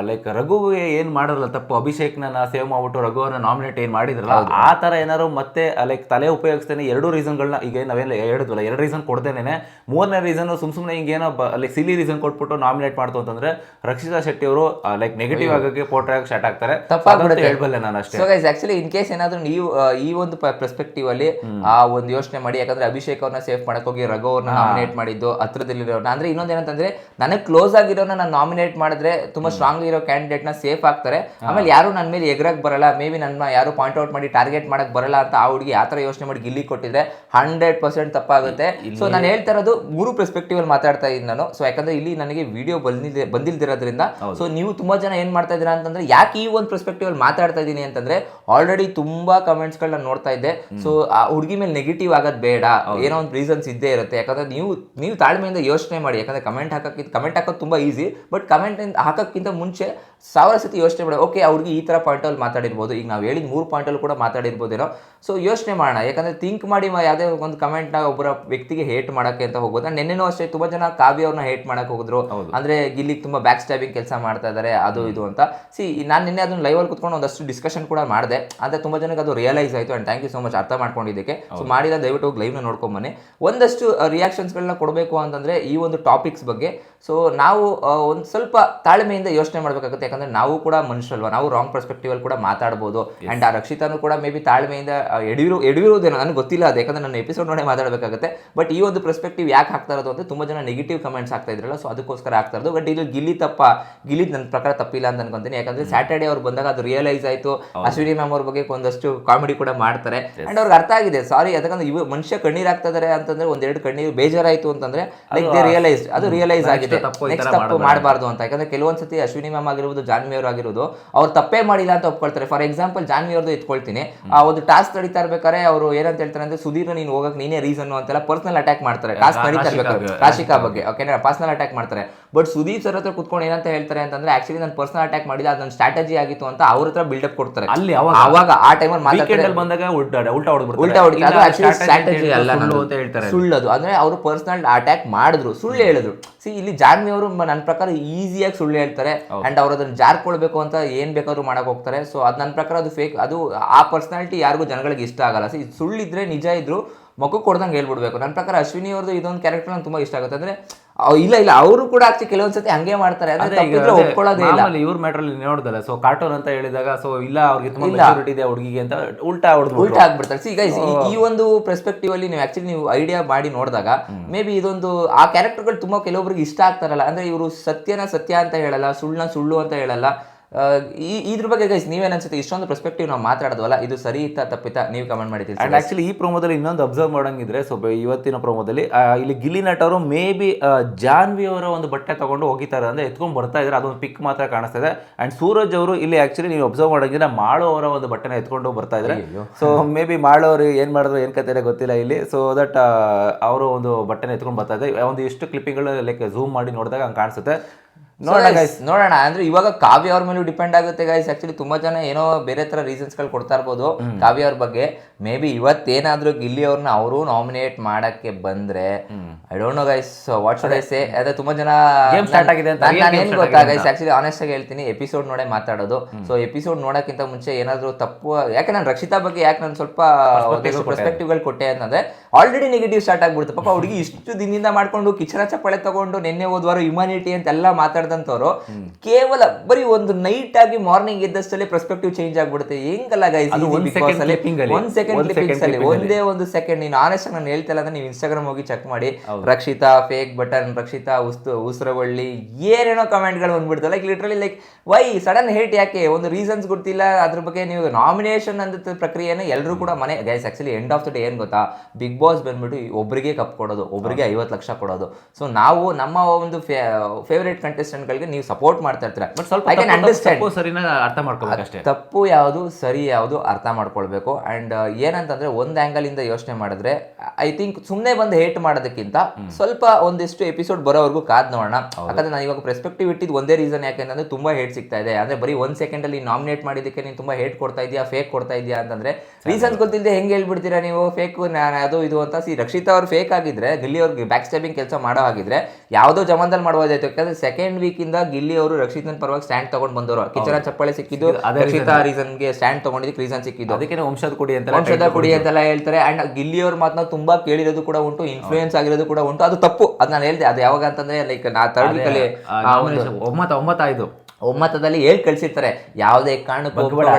ಲೈಕ್ ರಘುವಿಗೆ ಏನು ಮಾಡಿರಲ್ಲ ತಪ್ಪು ಅಭಿಷೇಕ್ನ ಸೇವ್ ಮಾಡ್ಬಿಟ್ಟು ರಘು ಅವ್ರನ್ನ ನಾಮಿನೇಟ್ ಏನ್ ಮಾಡಿದ್ರಲ್ಲ ಆ ತರ ಏನಾದ್ರು ಮತ್ತೆ ಲೈಕ್ ತಲೆ ಉಪಯೋಗಿಸ್ತೇನೆ ಎರಡು ರೀಸನ್ಗಳನ್ನ ಈಗ ನಾವೇನು ಹೇಳಿದ್ವಲ್ಲ ಎರಡು ರೀಸನ್ ಕೊಡ್ತೇನೆ ಮೂರನೇ ರೀಸನ್ ಸುಮ್ ಸುಮ್ನೆ ಹಿಂಗೇನೋ ಲೈಕ್ ಸಿಲಿ ರೀಸನ್ ಕೊಟ್ಬಿಟ್ಟು ನಾಮಿನೇಟ್ ಮಾಡ್ತು ಅಂತಂದ್ರೆ ರಕ್ಷಿತಾ ಶೆಟ್ಟಿ ಅವರು ಲೈಕ್ ನೆಗೆಟಿವ್ ಆಗಕ್ಕೆ ಪೋರ್ಟ್ರೇ ಆಗಿ ಸ್ಟಾರ್ಟ್ ಆಗ್ತಾರೆ. ಹೇಳ್ಬಲ್ಲೆ ನಾನು ಅಷ್ಟೇ. ಆಕ್ಚುಲಿ ಇನ್ ಕೇಸ್ ಏನಾದ್ರು ನೀವು ಈ ಒಂದು ಪರ್ಸ್ಪೆಕ್ಟಿವ್ ಅಲ್ಲಿ ಆ ಒಂದು ಯೋಚನೆ ಮಾಡಿ ಯಾಕಂದ್ರೆ ಅಭಿಷೇಕ್ ಅವ್ರನ್ನ ಸೇಫ್ ಮಾಡಕ್ ಹೋಗಿ ರಘು ಅವ್ರನ್ನ ನಾಮಿನೇಟ್ ಮಾಡಿದ್ದು ಹತ್ರದಲ್ಲಿರೋರ್ನ. ಅಂದ್ರೆ ಇನ್ನೊಂದ್ ಏನಂತಂದ್ರೆ ನನಗೆ ಕ್ಲೋಸ್ ಆಗಿರೋನ ನಾನು ನಾಮಿನೇಟ್ ಮಾಡಿದ್ರೆ ತುಂಬಾ ಸ್ಟ್ರಾಂಗ್ ಇರೋ ಕ್ಯಾಂಡಿಡೇಟ್ನ ಸೇಫ್ ಆಗ್ತಾರೆ ಆಮೇಲೆ ಯಾರು ನನ್ನ ಮೇಲೆ ಎಗ್ರಕ್ ಬರಲ್ಲ ಮೇ ಬಿ ನನ್ನ ಯಾರು ಪಾಯಿಂಟ್ ಔಟ್ ಮಾಡಿ ಟಾರ್ಗೆಟ್ ಮಾಡಕ್ ಬರಲ್ಲ ಅಂತ ಆ ಹುಡುಗಿ ಆ ತರ ಯೋಚನೆ ಮಾಡಿ ಗಿಲ್ಲಿ ಕೊಟ್ಟಿದ್ರೆ ಹಂಡ್ರೆಡ್ ಪರ್ಸೆಂಟ್ ತಪ್ಪಾಗುತ್ತೆ. ಸೊ ನಾನು ಹೇಳ್ತಾ ಇರೋದು ಮೂರು ಪರ್ಸ್ಪೆಕ್ಟಿವ್ ಅಲ್ಲಿ ಮಾತಾಡ್ತಾ ಇದ್ದೀನಿ ನಾನು. ಸೊ ಯಾಕಂದ್ರೆ ಇಲ್ಲಿ ನನಗೆ ವಿಡಿಯೋ ಬಂದಿದೆ ಬಂದಿಲ್ದಿರೋದ್ರಿಂದ ಸೊ ನೀವು ತುಂಬಾ ಜನ ಏನ್ ಮಾಡ್ತಾ ಇದ್ದೀರಾ ಅಂತಂದ್ರೆ ಯಾಕೆ ಈ ಒಂದು ಪರ್ಸ್ಪೆಕ್ಟಿವ್ ಅಲ್ಲಿ ಮಾತಾಡ್ತಾ ಇದ್ದೀನಿ ಅಂತಂದ್ರೆ ಆಲ್ರೆಡಿ ತುಂಬಾ ಕಮೆಂಟ್ಸ್ ಗಳನ್ನ ನೋಡ್ತಾ ಇದ್ದೆ. ಸೊ ಆ ಹುಡುಗಿ ಮೇಲೆ ನೆಗೆಟಿವ್ ಆಗೋದು ಬೇಡ. ಏನೋ ಒಂದು ರೀಸನ್ಸ್ ಇದ್ದೇ ಇರುತ್ತೆ. ಯಾಕಂದ್ರೆ ನೀವು ನೀವು ತಾಳ್ಮೆಯಿಂದ ಯೋಚನೆ ಮಾಡಿ. ಯಾಕಂದ್ರೆ ಕಮೆಂಟ್ ಹಾಕಕ್ಕೆ ಕಮೆಂಟ್ ಹಾಕೋದು ತುಂಬಾ ಈಸಿ ಬಟ್ ಕಮೆಂಟ್ ಹಾಕೋಕ್ಕಿಂತ ಮುಂಚೆ ಸಾವಿರ ಸತಿ ಯೋಚನೆ ಮಾಡಿ ಓಕೆ ಅವ್ರಿಗೆ ಈ ತರ ಪಾಯಿಂಟ್ ಅಲ್ಲಿ ಮಾತಾಡಿರ್ಬೋದು. ಈಗ ನಾವು ಹೇಳಿದ ಮೂರು ಪಾಯಿಂಟ್ ಅಲ್ಲಿ ಕೂಡ ಮಾತಾಡಿರ್ಬೋದೇನೋ. ಸೊ ಯೋಚನೆ ಮಾಡೋಣ. ಯಾಕಂದ್ರೆ ಥಿಂಕ್ ಮಾಡಿ ಯಾವುದೇ ಒಂದು ಕಮೆಂಟ್ನ ಒಬ್ಬರ ವ್ಯಕ್ತಿಗೆ ಹೇಟ್ ಮಾಡಕ್ಕೆ ಅಂತ ನಾನು ನೆನ್ನೆನೂ ಅಷ್ಟೇ ತುಂಬಾ ಜನ ಕಾವ್ಯ ಅವ್ರನ್ನ ಹೇಟ್ ಮಾಡಕ್ಕೆ ಹೋಗಿದ್ರು. ಅಂದ್ರೆ ಇಲ್ಲಿ ತುಂಬಾ ಬ್ಯಾಕ್ ಸ್ಟ್ಯಾಬಿಂಗ್ ಕೆಲಸ ಮಾಡ್ತಾ ಇದ್ದಾರೆ ಅದು ಇದು ಅಂತ. ಸಿ ನಾನು ನಿನ್ನೆ ಅದನ್ನ ಲೈವ್ ಅಲ್ಲಿ ಕುತ್ಕೊಂಡು ಒಂದಷ್ಟು ಡಿಸ್ಕಷನ್ ಕೂಡ ಮಾಡಿದೆ. ಅಂದ್ರೆ ತುಂಬಾ ಜನಕ್ಕೆ ಅದು ರಿಯಲೈಸ್ ಆಯ್ತು and thank you so much ಅರ್ಥ ಮಾಡ್ಕೊಂಡಿದ್ದಕ್ಕೆ. ಸೊ ಮಾಡಿದ ದಯವಿಟ್ಟು ಹೋಗಿ ಲೈವ್ನ ನೋಡ್ಕೊಂಡ್ ಬನ್ನಿ. ಒಂದಷ್ಟು ರಿಯಾಕ್ಷನ್ಸ್ಗಳನ್ನ ಕೊಡಬೇಕು ಅಂತಂದ್ರೆ ಈ ಒಂದು ಟಾಪಿಕ್ಸ್ ಬಗ್ಗೆ. ಸೊ ನಾವು ಒಂದು ಸ್ವಲ್ಪ ತಾಳ್ಮೆಯಿಂದ ಯೋಚನೆ ಮಾಡಬೇಕಾಗುತ್ತೆ. ಯಾಕಂದ್ರೆ ನಾವು ಕೂಡ ಮನುಷ್ಯಲ್ವಾ ನಾವು ರಾಂಗ್ ಪರ್ಸ್ಪೆಕ್ಟಿವ್ ಅಲ್ಲಿ ಕೂಡ ಮಾತಾಡಬಹುದು ಅಂಡ್ ಆ ರಕ್ಷಿತಾನು ಕೂಡ ಮೇ ಬಿ ತಾಳ್ಮೆಯಿಂದ ಎಡಿರು ಎಡವಿರು ಎಡವಿರುವುದೇನೋ ನನಗೆ ಗೊತ್ತಿಲ್ಲ ಅದು ಯಾಕಂದ್ರೆ ನನ್ನ ಎಪಿಸೋಡ್ ನೋಡೇ ಮಾತಾಡಬೇಕಾಗುತ್ತೆ. ಬಟ್ ಈ ಒಂದು ಪರ್ಸ್ಪೆಕ್ಟಿವ್ ಯಾಕೆ ಹಾಕ್ತಾ ಇರೋದು ಅಂತ ತುಂಬಾ ಜನ ನೆಗೆಟಿವ್ ಕಮೆಂಟ್ಸ್ ಆಗ್ತಾ ಇದ್ರಲ್ಲ ಸೊ ಅದಕ್ಕೋಸ್ಕರ ಆಗ್ತಾ ಇರೋದು. ಬಟ್ ಇದು ಗಿಲ್ಲಿ ತಪ್ಪ ಗಿಲ್ಲಿ ನನ್ನ ಪ್ರಕಾರ ತಪ್ಪಿಲ್ಲ ಅಂತ ಅನ್ಕೊಂತೀನಿ. ಯಾಕಂದ್ರೆ ಸ್ಯಾಟರ್ಡೆ ಅವ್ರು ಬಂದಾಗ ಅದು ರಿಯಲೈಸ್ ಆಯ್ತು. ಅಶ್ವಿನಿ ಮ್ಯಾಮ್ ಅವ್ರ ಬಗ್ಗೆ ಒಂದಷ್ಟು ಕಾಮಿಡಿ ಕೂಡ ಮಾಡ್ತಾರೆ. ಅಂಡ್ ಅವ್ರಿಗೆ ಅರ್ಥ ಆಗಿದೆ ಸಾರಿ ಯಾಕಂದ್ರೆ ಇವ ಮನುಷ್ಯ ಕಣ್ಣೀರ್ ಆಗ್ತಾ ಇದಾರೆ ಅಂತಂದ್ರೆ ಒಂದೆರಡು ಕಣ್ಣೀರು ಬೇಜಾರಾಯ್ತು ಅಂತಂದ್ರೆ ಲೈಕ್ ದೇ ರಿಯಲೈಸ್ ಅದು ರಿಯಲೈಸ್ ಆಗಿದೆ. ನೆಕ್ಸ್ಟ್ ತಪ್ಪು ಮಾಡಬಾರ್ದು ಅಂತ. ಯಾಕಂದ್ರೆ ಕೆಲವೊಂದ್ಸತಿ ಅಶ್ವಿನಿ ಮ್ಯಾಮ್ ಆಗಿರ್ಬೋದು ಜಾನ್ವಿ ಅವರು ಆಗಿರೋದು ಅವ್ರು ತಪ್ಪೇ ಮಾಡಿಲ್ಲ ಅಂತ ಒಪ್ಕೊಳ್ತಾರೆ. ಫಾರ್ ಎಕ್ಸಾಂಪಲ್ ಜಾನ್ವಿ ಅವ್ರದ್ದು ಎತ್ಕೊಳ್ತೀನಿ ಆ ಒಂದು ಟಾಸ್ಕ್ ನಡೀತಾ ಇರ್ಬೇಕಾದ್ರೆ ಅವರು ಏನಂತ ಹೇಳ್ತಾರೆ ಅಂದ್ರೆ ಸುಧೀರ್ ನೀನು ಹೋಗಕ್ಕೆ ನೀನೇ ರೀಸನ್ ಅಂತೆಲ್ಲ ಪರ್ಸನಲ್ ಅಟ್ಯಾಕ್ ಮಾಡ್ತಾರೆ. ಟಾಸ್ಕ್ ನಡೀತಾ ಇರ್ಬೇಕಾದ್ರೆ ರಾಶಿಕಾ ಬಗ್ಗೆ ಓಕೆನಾ ಪರ್ಸನಲ್ ಅಟ್ಯಾಕ್ ಮಾಡ್ತಾರೆ. ಬಟ್ ಸುದೀಪ್ ಸರ್ ಹತ್ರ ಕುತ್ಕೊಂಡು ಏನಂತ ಹೇಳ್ತಾರೆ ಅಂತಂದ್ರೆ ಆಕ್ಚುಲಿ ನಾನು ಪರ್ಸನಲ್ ಅಟ್ಯಾಕ್ ಮಾಡಿಲ್ಲ ಅದೊಂದು ಸ್ಟ್ರಾಟಜಿ ಆಗಿತ್ತು ಅಂತ ಅವ್ರ ಹತ್ರ ಬಿಲ್ಡಪ್ ಕೊಡ್ತಾರೆ. ಅಲ್ಲಿ ಅವಾಗ ಆ ಟೈಮಲ್ಲಿ ಅಲ್ಲಿ ಮಾತಾಡ್ತಾರೆ. ಬಂದಾಗ ಉಲ್ಟಾ ಅದು actually strategy ಅಲ್ಲ ಅಂತ ಹೇಳ್ತಾರೆ. ಸುಳ್ಳದು. ಅಂದ್ರೆ ಅವರು ಪರ್ಸನಲ್ ಅಟ್ಯಾಕ್ ಮಾಡಿದ್ರು. ಸುಳ್ಳು ಹೇಳಿದ್ರು. ಸಿ ಇಲ್ಲಿ ಜಾನ್ವಿ ಅವರು ನನ್ನ ಪ್ರಕಾರ ಈಸಿಯಾಗಿ ಸುಳ್ಳು ಹೇಳ್ತಾರೆ. ಅಂಡ್ ಅವ್ರು ಅದನ್ನ ಜಾರ್ಕೊಳ್ಬೇಕು ಅಂತ ಏನ್ ಬೇಕಾದರೂ ಮಾಡೋಕೆ ಹೋಗ್ತಾರೆ. ಸೊ ಅದು ನನ್ನ ಪ್ರಕಾರ ಅದು ಫೇಕ್ ಅದು ಆ ಪರ್ಸ್ನಾಲಿಟಿ ಯಾರಿಗೂ ಜನಗಳಿಗೆ ಇಷ್ಟ ಆಗಲ್ಲ. ಇದು ಸುಳ್ಳಿದ್ರೆ ನಿಜ ಇದ್ರು ಮಗು ಕೊಡ್ದಂಗೆ ಹೇಳ್ಬಿಡ್ಬೇಕು. ನನ್ನ ಪ್ರಕಾರ ಅಶ್ವಿನಿ ಅವ್ರದ್ದು ಇದೊಂದು ಕ್ಯಾರೆಕ್ಟರ್ ನಂಗೆ ತುಂಬಾ ಇಷ್ಟ ಆಗುತ್ತೆ. ಅಂದ್ರೆ ಇಲ್ಲ ಇಲ್ಲ ಅವರು ಕೂಡ ಆಕ್ಚುಲಿ ಕೆಲವೊಂದ್ಸತಿ ಹಂಗೆ ಮಾಡ್ತಾರೆ. ಅಂದ್ರೆ ಈಗ ಒಪ್ಕೊಳ್ಳೋದೇ ಇಲ್ಲ. ಇವ್ರ ಮ್ಯಾಟ್ರಲ್ಲಿ ನೋಡ್ದಲ್ಲ ಸೊ ಕಾರ್ಟೂನ್ ಅಂತ ಹೇಳಿದಾಗ ಸೊ ಇಲ್ಲ ಅವ್ರಿಗೆ ತುಂಬಾ. ಮೆಚೂರಿಟಿ ಇದೆ ಹುಡುಗಿಗೆ ಅಂತ ಉಲ್ಟಾ ಹೊಡೆದು ಉಲ್ಟಾ ಆಗ್ಬಿಡ್ತಾರೆ. ಸಿ ಗೈಸ್ ಈ ಒಂದು ಪರ್ಸ್ಪೆಕ್ಟಿವ್ ಅಲ್ಲಿ ನೀವು ಆಕ್ಚುಲಿ ನೀವು ಐಡಿಯಾ ಮಾಡಿ ನೋಡಿದಾಗ ಮೇ ಬಿ ಇದೊಂದು ಆ ಕ್ಯಾರೆಕ್ಟರ್ಗಳು ತುಂಬಾ ಕೆಲವೊಬ್ರಿಗೆ ಇಷ್ಟ ಆಗ್ತಾರಲ್ಲ. ಅಂದ್ರೆ ಇವರು ಸತ್ಯನ ಸತ್ಯ ಅಂತ ಹೇಳಲ್ಲ ಸುಳ್ಳನ್ನ ಸುಳ್ಳು ಅಂತ ಹೇಳಲ್ಲ. ಈ ಇದ್ರ ಬಗ್ಗೆ ಗೈಸ್ ನೀವೇನ್ ಅನ್ಸುತ್ತೆ? ಇಷ್ಟೊಂದು ಪರ್ಸ್ಪೆಕ್ಟಿವ್ ನಾವು ಮಾತಾಡೋದಲ್ಲ ಇದು ಸರಿ ಇತ್ತ ತಪ್ಪಿತ ನೀವು ಕಮೆಂಟ್ ಮಾಡಿ ತಿಳಿಸಿ ಅಂಡ್ ಆಕ್ಚುಲಿ ಈ ಪ್ರೋಮೋದಲ್ಲಿ ಇನ್ನೊಂದು ಅಬ್ಸರ್ವ್ ಮಾಡೋಂಗಿದ್ರೆ ಸೊ ಇವತ್ತಿನ ಪ್ರೋಮೋದಲ್ಲಿ ಇಲ್ಲಿ ಗಿಲ್ಲಿ ನಟ್ ಅವರು ಮೇ ಬಿ ಜಾನ್ವಿ ಅವರ ಒಂದು ಬಟ್ಟೆ ತಗೊಂಡು ಹೋಗಿದ್ದಾರೆ ಅಂದ್ರೆ ಎತ್ಕೊಂಡು ಬರ್ತಾ ಇದ್ದಾರೆ ಅದೊಂದು ಪಿಕ್ ಮಾತ್ರ ಕಾಣಿಸ್ತಾ ಇದೆ ಅಂಡ್ ಸೂರಜ್ ಅವರು ಇಲ್ಲಿ ಆಕ್ಚುಲಿ ನೀವು ಅಬ್ಸರ್ವ್ ಮಾಡೋಂಗಿದ್ರೆ ಮಾಳು ಅವರ ಒಂದು ಬಟ್ಟೆನ ಎತ್ಕೊಂಡು ಬರ್ತಾ ಇದ್ದಾರೆ. ಸೊ ಮೇ ಬಿ ಮಾಳು ಅವರು ಏನ್ ಮಾಡಿದ್ರು ಏನು ಕತೆ ಗೊತ್ತಿಲ್ಲ ಇಲ್ಲಿ. ಸೊ ದಟ್ ಅವರು ಒಂದು ಬಟ್ಟೆನ ಎತ್ಕೊಂಡು ಬರ್ತಾ ಇದೆ ಒಂದು ಎಷ್ಟು ಕ್ಲಿಪ್ಪಿಂಗ್ಗಳು ಲೈಕ್ ಝೂಮ್ ಮಾಡಿ ನೋಡಿದಾಗ ಹಂಗೆ ಕಾಣಿಸುತ್ತೆ. ನೋಡೋಣ ಗೈಸ್ ನೋಡೋಣ. ಅಂದ್ರೆ ಇವಾಗ ಕಾವ್ಯ ಅವ್ರ ಮೇಲೂ ಡಿಪೆಂಡ್ ಆಗುತ್ತೆ ಗೈಸ್ ಆಕ್ಚುಲಿ ತುಂಬಾ ಜನ ಏನೋ ಬೇರೆ ತರ ರೀಸನ್ಸ್ಗಳು ಕೊಡ್ತಾ ಇರ್ಬೋದು ಕಾವ್ಯ ಅವ್ರ ಬಗ್ಗೆ. ಮೇ ಬಿ ಇವತ್ತೇನಾದ್ರೂ ಗಿಲ್ಲಿ ಅವ್ರನ್ನ ಅವರು ನಾಮಿನೇಟ್ ಮಾಡಕ್ಕೆ ಬಂದ್ರೆ I don't know guys what should I say ಅದೇ. ತುಂಬಾ ಜನ ಸ್ಟಾರ್ಟ್ ಆಗಿದೆ ಅಂತ, ಗೊತ್ತಾ ಗೈಸ್ ಆಕ್ಚುಲಿ ಆನೆಸ್ಟ್ ಆಗಿ ಹೇಳ್ತೀನಿ ಎಪಿಸೋಡ್ ನೋಡೇ ಮಾತಾಡೋದು. ಸೊ ಎಪಿಸೋಡ್ ನೋಡಕ್ಕಿಂತ ಮುಂಚೆ ಏನಾದ್ರು ತಪ್ಪು ಯಾಕೆ ನಾನು ರಕ್ಷಿತಾ ಬಗ್ಗೆ ಯಾಕೆ ನಾನು ಸ್ವಲ್ಪ ಪರ್ಸ್ಪೆಕ್ಟಿವ್ಗಳು ಕೊಟ್ಟೆ ಅನ್ನೋದೇ ಆಲ್ರೆಡಿ ನೆಗೆಟಿವ್ ಸ್ಟಾರ್ಟ್ ಆಗ್ಬಿಡ್ತು ಪಾಪ ಹುಡುಗಿ ಇಷ್ಟು ದಿನದಿಂದ ಮಾಡ್ಕೊಂಡು ಕಿಚನ ಚಪ್ಪಳೆ ತಗೊಂಡು ನಿನ್ನೆ ಹೋದ್ವಾರ ಹ್ಯುಮಾನಿಟಿ ಅಂತೆಲ್ಲ ಮಾತಾಡ್ದಂತವ್ರು ಕೇವಲ ಬರೀ ಒಂದು ನೈಟ್ ಆಗಿ ಮಾರ್ನಿಂಗ್ ಎದ್ದಷ್ಟಲ್ಲೇ ಪರ್ಸ್ಪೆಕ್ಟಿವ್ ಚೇಂಜ್ ಆಗ್ಬಿಡುತ್ತೆ. ಹೆಂಗಲ್ಲ ಗೈಸ್ ಒಂದ್ ಸೆಕೆಂಡ್ ಕ್ಲಿಪ್ಪಿಂಗ್ಸ್ ಅಲ್ಲಿ ಒಂದೇ ಒಂದು ಸೆಕೆಂಡ್ ನೀನು ಆನೆಸ್ಟ್ ನಾನು ಹೇಳ್ತಾ ಇಲ್ಲ ಅಂದ್ರೆ ನೀವು ಇನ್ಸ್ಟಾಗ್ರಾಮ್ ಹೋಗಿ ಚೆಕ್ ಮಾಡಿ. ರಕ್ಷಿತಾ ಫೇಕ್ ಬಟನ್ ರಕ್ಷಿತಾ ಉಸ್ತು ಉಸ್ರವಳ್ಳಿ ಏನೇನೋ ಕಮೆಂಟ್ಗಳು ಬಂದ್ಬಿಡ್ತು like literally like why sudden hate ಯಾಕೆ? ಒಂದು ರೀಸನ್ಸ್ ಗೊತ್ತಿಲ್ಲ. ಅದ್ರ ಬಗ್ಗೆ ನೀವು ನಾಮಿನೇಷನ್ ಅಂತ ಪ್ರಕ್ರಿಯೆನ ಎಲ್ಲರೂ ಕೂಡ ಮನೆ guys actually end of the day ಏನ್ ಗೊತ್ತಾ? ಬಿಗ್ ಬಾಸ್ ಬಂದ್ಬಿಟ್ಟು ಒಬ್ಬರಿಗೆ ಕಪ್ ಕೊಡೋದು ಒಬ್ಬರಿಗೆ ಐವತ್ತು ಲಕ್ಷ ಕೊಡೋದು. ಸೊ ನಾವು ನಮ್ಮ ಒಂದು ಫೇವರೇಟ್ ಗಳಿಗೆ ನೀವು ಸಪೋರ್ಟ್ ಮಾಡ್ತಾ ಇರ್ತೀರ. ಬಟ್ ಸ್ವಲ್ಪ ಐ ಕ್ಯಾನ್ ತಪ್ಪು- ಅಂಡರ್ಸ್ಟ್ಯಾಂಡ್ ತಪ್ಪು ಸರಿನ ಅರ್ಥ ಮಾಡ್ಕೋಬೇಕಷ್ಟೇ ತಪ್ಪು ಯಾವುದು ಸರಿ ಯಾವುದು ಅರ್ಥ ಮಾಡ್ಕೊಳ್ಬೇಕು. ಅಂಡ್ ಏನಂತಂದ್ರೆ ಒಂದ್ ಆಂಗಲ್ ಇಂದ ಯೋಚನೆ ಮಾಡಿದ್ರೆ ಐ ಥಿಂಕ್ ಸುಮ್ಮನೆ ಬಂದು ಹೇಟ್ ಮಾಡೋದಕ್ಕಿಂತ ಸ್ವಲ್ಪ ಒಂದಿಷ್ಟು ಎಪಿಸೋಡ್ ಬರೋವರೆಗೂ ಕಾದ್ ನೋಡೋಣ. ಯಾಕಂದ್ರೆ ನಾನು ಇವಾಗ ಪ್ರೆಸ್ಪೆಕ್ಟಿವ್ ಇಟ್ಟಿದ್ದು ಒಂದೇ ರೀಸನ್ ಯಾಕೆಂದ್ರೆ ತುಂಬಾ ಹೇಟ್ ಸಿಗ್ತಾ ಇದೆ. ಅಂದ್ರೆ ಬರೀ ಒಂದ್ ಸೆಕೆಂಡ್ ಅಲ್ಲಿ ನಾಮಿನೇಟ್ ಮಾಡಿದ್ದಕ್ಕೆ ನೀನು ತುಂಬಾ ಹೇಟ್ ಕೊಡ್ತಾ ಇದೆಯಾ ಫೇಕ್ ಕೊಡ್ತಾ ಇದೆಯಾ ಅಂತಂದ್ರೆ ರೀಸನ್ಸ್ ಗೊತ್ತಿಲ್ಲದೆ ಹೆಂಗ್ ಹೇಳ್ಬಿಡ್ತೀರಾ ನೀವು? ಫೇಕ್ ಅದು ಇದು ಅಂತ. ಸಿ ರಕ್ಷಿತಾ ಅವ್ರು ಫೇಕ್ ಆಗಿದ್ರೆ ಗಿಲ್ಲಿ ಅವ್ರಿಗೆ ಬ್ಯಾಕ್ ಸ್ಟೆಪಿಂಗ್ ಕೆಲಸ ಮಾಡೋ ಹಾಗಿದ್ರೆ ಯಾವ್ದೋ ಜಮಾನದಲ್ಲಿ ಮಾಡ್ಬೋದಾಯ್ತು. ಯಾಕಂದ್ರೆ ಸೆಕೆಂಡ್ ವೀಕ್ ಇಂದ ಗಿಲ್ಲಿ ಅವರು ರಕ್ಷಿತನ್ ಪರವಾಗಿ ಸ್ಟ್ಯಾಂಡ್ ತಗೊಂಡ್ ಬಂದವರು. ಕಿಚನ ಚಪ್ಪಾಳೆ ಸಿಕ್ಕಿದ್ದು ರಕ್ಷಿತಾ ರೀಸನ್ಗೆ ಸ್ಟ್ಯಾಂಡ್ ತಗೊಂಡಿದ್ದಕ್ಕೆ ರೀಸನ್ ಸಿಕ್ಕಿದ್ದು. ಅದಕ್ಕೆ ವಂಶದ ಕುಡಿ ಅಂತ ವಂಶದ ಕುಡಿ ಅಂತೆಲ್ಲ ಹೇಳ್ತಾರೆ. ಅಂಡ್ ಗಿಲ್ಲಿ ಅವ್ರ ಮಾತನ್ನ ತುಂಬಾ ಕೇಳಿರೋದು ಕೂಡ ಉಂಟು ಇನ್ಫ್ಲೂಯೆನ್ಸ್ ಆಗಿರೋದು ಕೂಡ ಉಂಟು. ಅದು ತಪ್ಪು. ಅದ್ ನಾನು ಹೇಳ್ದೆ ಅದು ಯಾವಾಗ ಅಂತಂದ್ರೆ ಲೈಕ್ ನಾ ತರ್ಡ್ ವೀಕ್ ಅಲ್ಲಿ ಆ ಒಂದು ಒಂಬತ್ತ ಒಂಬತ್ತಾಯ್ತು ಒಮ್ಮತದಲ್ಲಿ ಹೇಳಿ ಕಳಿಸಿರ್ತಾರೆ. ಯಾವುದೇ ಕಾರಣಕ್ಕೂ ಒಪ್ಕೊಬೇಡ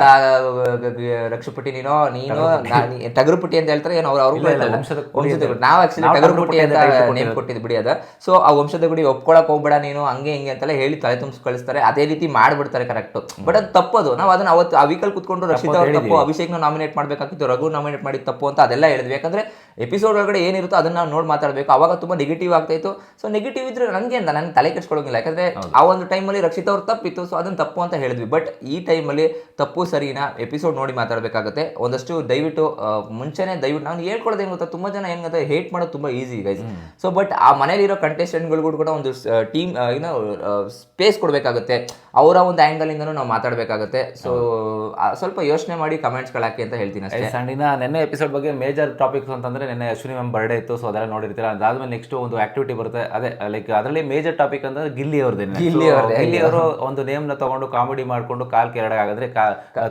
ರಕ್ಷಪಟ್ಟಿ ನೀನೋ ನೀನು ತಗರುಪಟ್ಟಿ ಅಂತ ಹೇಳ್ತಾರೆ ಏನೋ ಅವ್ರು. ನಾವು ಆಕ್ಚುಲಿ ಅಂತ ನೇಮ್ ಕೊಟ್ಟಿದ್ದು. ಬಿಡಿ ಅದ. ಸೊ ಆ ವಂಶದ ಗುಡಿ ಒಪ್ಕೊಳಕ್ ಹೋಗ್ಬೇಡ ನೀನು ಹಂಗೆ ಹಿಂಗೆ ಅಂತೆಲ್ಲ ಹೇಳಿ ತಲೆ ತುಂಬಿಸ್ ಕಳಿಸ್ತಾರೆ. ಅದೇ ರೀತಿ ಮಾಡ್ಬಿಡ್ತಾರೆ ಕರೆಕ್ಟ್ ಬಟ್ ಅದು ತಪ್ಪದು. ನಾವು ಅದನ್ನ ಅವತ್ತು ಆ ವೀಕಲ್ ಕುತ್ಕೊಂಡು ರಕ್ಷಿತ ಅವ್ರ ತಪ್ಪು ಅಭಿಷೇಕ್ನ ನಾಮಿನೇಟ್ ಮಾಡ್ಬೇಕಾಗಿತ್ತು ರಘು ನಾಮಿನೇಟ್ ಮಾಡಿದ ತಪ್ಪು ಅಂತ ಅದೆಲ್ಲ ಹೇಳಿದ್ವಿ. ಯಾಕಂದ್ರೆ ಎಪಿಸೋಡ್ ಒಳಗಡೆ ಏನಿರುತ್ತೋ ಅದನ್ನ ನಾವು ನೋಡಿ ಮಾತಾಡಬೇಕು. ಅವಾಗ ತುಂಬ ನೆಗೆಟಿವ್ ಆಗ್ತಾ ಇತ್ತು. ಸೊ ನೆಗೆಟಿವ್ ಇದ್ರೆ ನನಗೆ ಅಂತ ನನಗೆ ತಲೆ ಕೆಡ್ಸ್ಕೊಳ್ಳೋಂಗಿಲ್ಲ ಯಾಕಂದ್ರೆ ಆ ಒಂದು ಟೈಮಲ್ಲಿ ರಕ್ಷಿತ್ ಅವ್ರು ತಪ್ಪಿತ್ತು. ಸೊ ಅದನ್ನ ತಪ್ಪು ಅಂತ ಹೇಳಿದ್ವಿ. ಬಟ್ ಈ ಟೈಮಲ್ಲಿ ತಪ್ಪು ಸರಿನಾ ಎಪಿಸೋಡ್ ನೋಡಿ ಮಾತಾಡಬೇಕಾಗುತ್ತೆ. ಒಂದಷ್ಟು ದಯವಿಟ್ಟು ಮುಂಚೆನೇ ದಯವಿಟ್ಟು ನಾನು ಹೇಳ್ಕೊಳ್ಳೋದು ಏನು ಗೊತ್ತಾ? ತುಂಬ ಜನ ಏನು ಗೊತ್ತಾ? ಹೇಟ್ ಮಾಡೋದು ತುಂಬ ಈಸಿ ಗೈಸ್ ಸೊ ಬಟ್ ಆ ಮನೇಲಿರೋ ಕಂಟೆಸ್ಟೆಂಟ್ಗಳಿಗೂ ಕೂಡ ಒಂದು ಟೀಮ್ ಏನೋ ಸ್ಪೇಸ್ ಕೊಡಬೇಕಾಗುತ್ತೆ. ಅವರ ಒಂದು ಆ್ಯಂಗಲ್ ಇಂದನೂ ನಾವು ಮಾತಾಡಬೇಕಾಗುತ್ತೆ. ಸೊ ಸ್ವಲ್ಪ ಯೋಚನೆ ಮಾಡಿ ಕಮೆಂಟ್ಸ್ಗಳು ಹಾಕಿ ಅಂತ ಹೇಳ್ತೀನಿ ಅಷ್ಟೇ. ಸಂಡಿನ ನೆನ್ನೆ ಎಪಿಸೋಡ್ ಬಗ್ಗೆ ಮೇಜರ್ ಟಾಪಿಕ್ಸ್ ಅಂತಂದ್ರೆ ನಿನ್ನೆ ಅಶ್ವಿನಿ ಮ್ಯಾಮ್ ಬರ್ಡೇ ಇತ್ತು ಸೊ ಅದೆಲ್ಲ ನೋಡಿರ್ತೀರಾ? ಅದಾದ್ಮೇಲೆ ನೆಕ್ಸ್ಟ್ ಒಂದು ಆಕ್ಟಿವಿಟಿ ಬರುತ್ತೆ. ಅದೇ ಲೈಕ್ ಅದರಲ್ಲಿ ಮೇಜರ್ ಟಾಪಿಕ್ ಅಂದ್ರೆ ಗಿಲ್ಲಿ ಅವ್ರದ್ದು ಗಿಲ್ಲಿ. ಗಿಲ್ಲಿ ಅವರು ಒಂದು ನೇಮ್ನ ತಗೊಂಡು ಕಾಮಿಡಿ ಮಾಡ್ಕೊಂಡು ಕಾಲ್ ಕೆರಡಾಗಂದ್ರೆ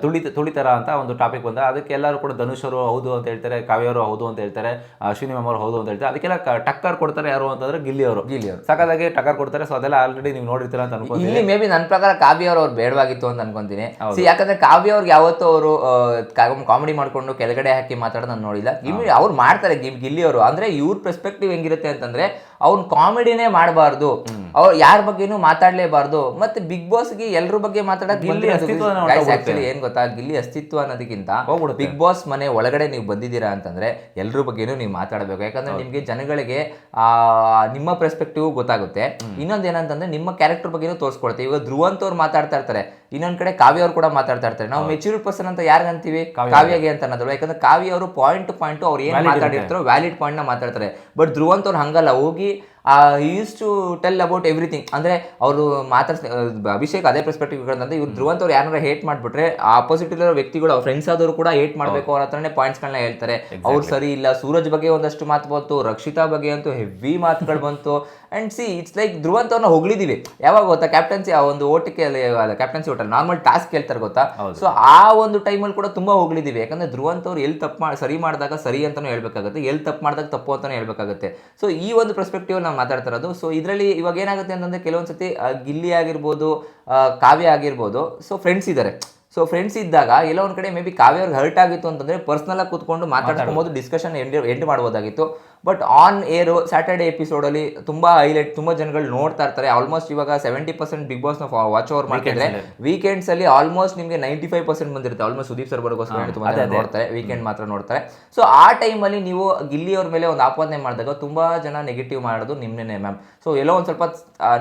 ತುಳಿ ತುಳಿತರ ಅಂತ ಒಂದು ಟಾಪಿಕ್ ಬಂದ. ಅದಕ್ಕೆ ಎಲ್ಲರೂ ಕೂಡ ಧನುಷ್ ಅವರು ಹೌದು ಅಂತ ಹೇಳ್ತಾರೆ ಕಾವ್ಯ ಅವರು ಹೌದು ಅಂತ ಹೇಳ್ತಾರೆ ಅಶ್ವಿನಿ ಮ್ಯಾಮ್ ಅವರು ಹೌದು ಅಂತ ಹೇಳ್ತಾರೆ. ಅದಕ್ಕೆಲ್ಲ ಟಕ್ಕರ್ ಕೊಡ್ತಾರೆ ಯಾರು ಅಂತಂದ್ರೆ ಗಿಲ್ಲಿ ಅವರು. ಗಿಲ್ಲಿ ಅವರು. ಸಖತ್ತಾಗಿ ಟಕ್ಕರ್ ಕೊಡ್ತಾರೆ ಸೊ ಅದೆಲ್ಲ ಆಲ್ರೆಡಿ ನೀವು ನೋಡಿರ್ತೀರಾ ಅಂತ ಅನ್ಕೊಂತೀನಿ. ಇಲ್ಲಿ ಮೇ ಬಿ ನನ್ನ ಪ್ರಕಾರ ಕಾವ್ಯ ಅವ್ರು ಬೇಡವಾಗಿತ್ತು ಅಂತ ಅನ್ಕೊಂತೀನಿ. ಸಿ ಯಾಕಂದ್ರೆ ಕಾವ್ಯ ಅವ್ರಿಗೆ ಯಾವತ್ತೂ ಅವರು ಕಾಮಿಡಿ ಮಾಡ್ಕೊಂಡು ಕೆಳಗಡೆ ಹಾಕಿ ಮಾತಾಡೋದು ನಾನು ನೋಡಿಲ್ಲ. ಅವ್ರು ಮಾಡ್ತಾರೆ ಗಿಮ್ ಗಿಲ್ಲಿ ಅವರು. ಅಂದ್ರೆ ಇವ್ರ ಪರ್ಸ್ಪೆಕ್ಟಿವ್ ಹೆಂಗಿರುತ್ತೆ ಅಂತಂದ್ರೆ ಅವ್ನ್ ಕಾಮಿಡಿನೇ ಮಾಡಬಾರ್ದು. ಅವ್ರು ಯಾರ ಬಗ್ಗೆನೂ ಮಾತಾಡ್ಲೇಬಾರ್ದು. ಮತ್ತೆ ಬಿಗ್ ಬಾಸ್ಗೆ ಎಲ್ಲರ ಬಗ್ಗೆ ಮಾತಾಡಕ್ ಏನ್ ಗೊತ್ತಾ? ಗಿಲ್ಲಿ ಅಸ್ತಿತ್ವ ಅನ್ನೋದಕ್ಕಿಂತ ಬಿಗ್ ಬಾಸ್ ಮನೆ ಒಳಗಡೆ ನೀವು ಬಂದಿದ್ದೀರಾ ಅಂತಂದ್ರೆ ಎಲ್ರ ಬಗ್ಗೆನೂ ನೀವು ಮಾತಾಡಬೇಕು. ಯಾಕಂದ್ರೆ ನಿಮ್ಗೆ ಜನಗಳಿಗೆ ಆ ನಿಮ್ಮ ಪರ್ಸ್ಪೆಕ್ಟಿವ್ ಗೊತ್ತಾಗುತ್ತೆ. ಇನ್ನೊಂದ್ ಏನಂತಂದ್ರೆ ನಿಮ್ಮ ಕ್ಯಾರೆಕ್ಟರ್ ಬಗ್ಗೆನೂ ತೋರಿಸ್ಕೊಡುತ್ತೆ ಇವಾಗ ಧ್ರುವಂತ ಅವ್ರು ಮಾತಾಡ್ತಾ ಇರ್ತಾರೆ. ಇನ್ನೊಂದ್ ಕಡೆ ಕಾವ್ಯ ಅವ್ರು ಕೂಡ ಮಾತಾಡ್ತಾ ಇರ್ತಾರೆ. ನಾವು ಮೆಚೂರ್ಡ್ ಪರ್ಸನ್ ಅಂತ ಯಾರು ಅಂತೀವಿ ಕಾವ್ಯಗೆ ಅಂತ ಅನ್ನೋದ್ರು ಯಾಕಂದ್ರೆ ಕಾವ್ಯ ಅವರು ಪಾಯಿಂಟ್ ಟು ಪಾಯಿಂಟ್ ಅವ್ರು ಏನ್ ಮಾತಾಡಿರ್ತಾರೋ ವ್ಯಾಲಿಡ್ ಪಾಯಿಂಟ್ನ ಮಾತಾಡ್ತಾರೆ. ಬಟ್ ಧ್ರುವಂತ ಅವ್ರು ಹಂಗಲ್ಲ. ಹೋಗಿ ಹಾಗಾಗಿ used to tell about everything ಅಂದರೆ ಅವರು ಮಾತಾಡ್ಸ್ ಅಭಿಷೇಕ್ ಅದೇ ಪರ್ಸ್ಪೆಕ್ಟಿವ್ ಅಂದ್ರೆ ಇವ್ರು ಧ್ರುವಂತ ಅವ್ರು ಯಾರನ್ನ ಹೇಟ್ ಮಾಡಿಬಿಟ್ರೆ ಆಪೋಸಿಟ್ ಇರೋ ವ್ಯಕ್ತಿಗಳು ಅವ್ರ ಫ್ರೆಂಡ್ಸ್ ಆದವರು ಕೂಡ ಹೇಟ್ ಮಾಡಬೇಕು ಅವ್ರ ಹತ್ರನೇ ಪಾಯಿಂಟ್ಸ್ಗಳನ್ನ ಹೇಳ್ತಾರೆ. ಅವ್ರು ಸರಿ ಇಲ್ಲ ಸೂರಜ್ ಬಗ್ಗೆ ಒಂದಷ್ಟು ಮಾತು ಬಂತು ರಕ್ಷಿತಾ ಬಗ್ಗೆ ಅಂತೂ ಹೆವಿ ಮಾತುಗಳು ಬಂತು. And see it's like Dhruvanth ಅವ್ರನ್ನ ಹೊಗಳಿದೀವಿ. ಯಾವಾಗ ಗೊತ್ತಾ? ಕ್ಯಾಪ್ಟನ್ಸಿ ಆ ಒಂದು ಓಟಕ್ಕೆ ಕ್ಯಾಪ್ಟನ್ಸಿ ಓಟಲ್ ನಾರ್ಮಲ್ ಟಾಸ್ಕ್ ಹೇಳ್ತಾರೆ ಗೊತ್ತಾ? ಸೊ ಆ ಒಂದು ಟೈಮಲ್ಲಿ ಕೂಡ ತುಂಬ ಹೊಗಳಿದೀವಿ. ಯಾಕಂದ್ರೆ ಧ್ರುವಂತ ಅವ್ರು ಎಲ್ಲಿ ತಪ್ಪು ಮಾಡಿ ಸರಿ ಮಾಡಿದಾಗ ಸರಿ ಅಂತಲೂ ಹೇಳ್ಬೇಕಾಗುತ್ತೆ. ಎಲ್ಲಿ ತಪ್ಪು ಮಾಡಿದಾಗ ತಪ್ಪು ಅಂತಲೂ ಹೇಳ್ಬೇಕಾಗುತ್ತೆ. ಸೊ ಈ ಒಂದು ಪರ್ಸ್ಪೆಕ್ಟಿವ್ ನಾವು ಮಾತಾಡ್ತಾ ಇರೋದು ಸೊ ಇದರಲ್ಲಿ ಇವಾಗ ಏನಾಗುತ್ತೆ ಅಂತಂದ್ರೆ ಕೆಲವೊಂದು ಸತಿ ಗಿಲ್ಲಿ ಆಗಿರ್ಬೋದು ಕಾವ್ಯ ಆಗಿರ್ಬೋದು ಸೊ ಫ್ರೆಂಡ್ಸ್ ಇದ್ದಾರೆ ಸೊ ಫ್ರೆಂಡ್ಸ್ ಇದ್ದಾಗ ಎಲ್ಲ ಒಂದ್ ಕಡೆ ಮೇ ಬಿ ಕಾವ್ಯ ಅವ್ರಿಗೆ ಹರ್ಟ್ ಆಗಿತ್ತು ಅಂತಂದ್ರೆ ಪರ್ಸನಲ್ ಆಗಿ ಕೂತ್ಕೊಂಡು ಮಾತಾಡ್ಕೊಬೋದು ಡಿಸ್ಕಷನ್ ಎಂಡ್ ಎಂಡ್ ಮಾಡ್ಬೋದಾಗಿತ್ತು. ಬಟ್ ಆನ್ ಏರ್ ಸ್ಯಾಟರ್ಡೆ ಎಪಿಸೋಡಲ್ಲಿ ತುಂಬಾ ಹೈಲೈಟ್ ತುಂಬಾ ಜನಗಳು ನೋಡ್ತಾ ಇರ್ತಾರೆ. ಆಲ್ಮೋಸ್ಟ್ ಇವಾಗ ಸೆವೆಂಟಿ ಪರ್ಸೆಂಟ್ ಬಿಗ್ ಬಾಸ್ನ ವಾಚ್ ಓವರ್ ಮಾಡ್ತಿದ್ರೆ ವೀಕೆಂಡ್ಸ್ ಅಲ್ಲಿ. ಆಲ್ಮೋಸ್ಟ್ ನಿಮಗೆ ನೈಂಟಿ ಫೈವ್ ಪರ್ಸೆಂಟ್ ಬಂದಿರುತ್ತೆ. ಆಲ್ಮೋಸ್ಟ್ ಸುದೀಪ್ ಸರ್ ಬರೋಗೋಸ್ಕರ ತುಂಬಾ ಜನ ನೋಡ್ತಾರೆ. ವೀಕೆಂಡ್ ಮಾತ್ರ ನೋಡ್ತಾರೆ. ಸೊ ಆ ಟೈಮಲ್ಲಿ ನೀವು ಗಿಲ್ಲಿ ಅವ್ರ ಮೇಲೆ ಒಂದು ಆಪಾದನೆ ಮಾಡಿದಾಗ ತುಂಬಾ ಜನ ನೆಗೆಟಿವ್ ಮಾಡೋದು ನಿಮ್ಮನೇ ಮ್ಯಾಮ್ ಸೊ ಎಲ್ಲೋ ಒಂದು ಸ್ವಲ್ಪ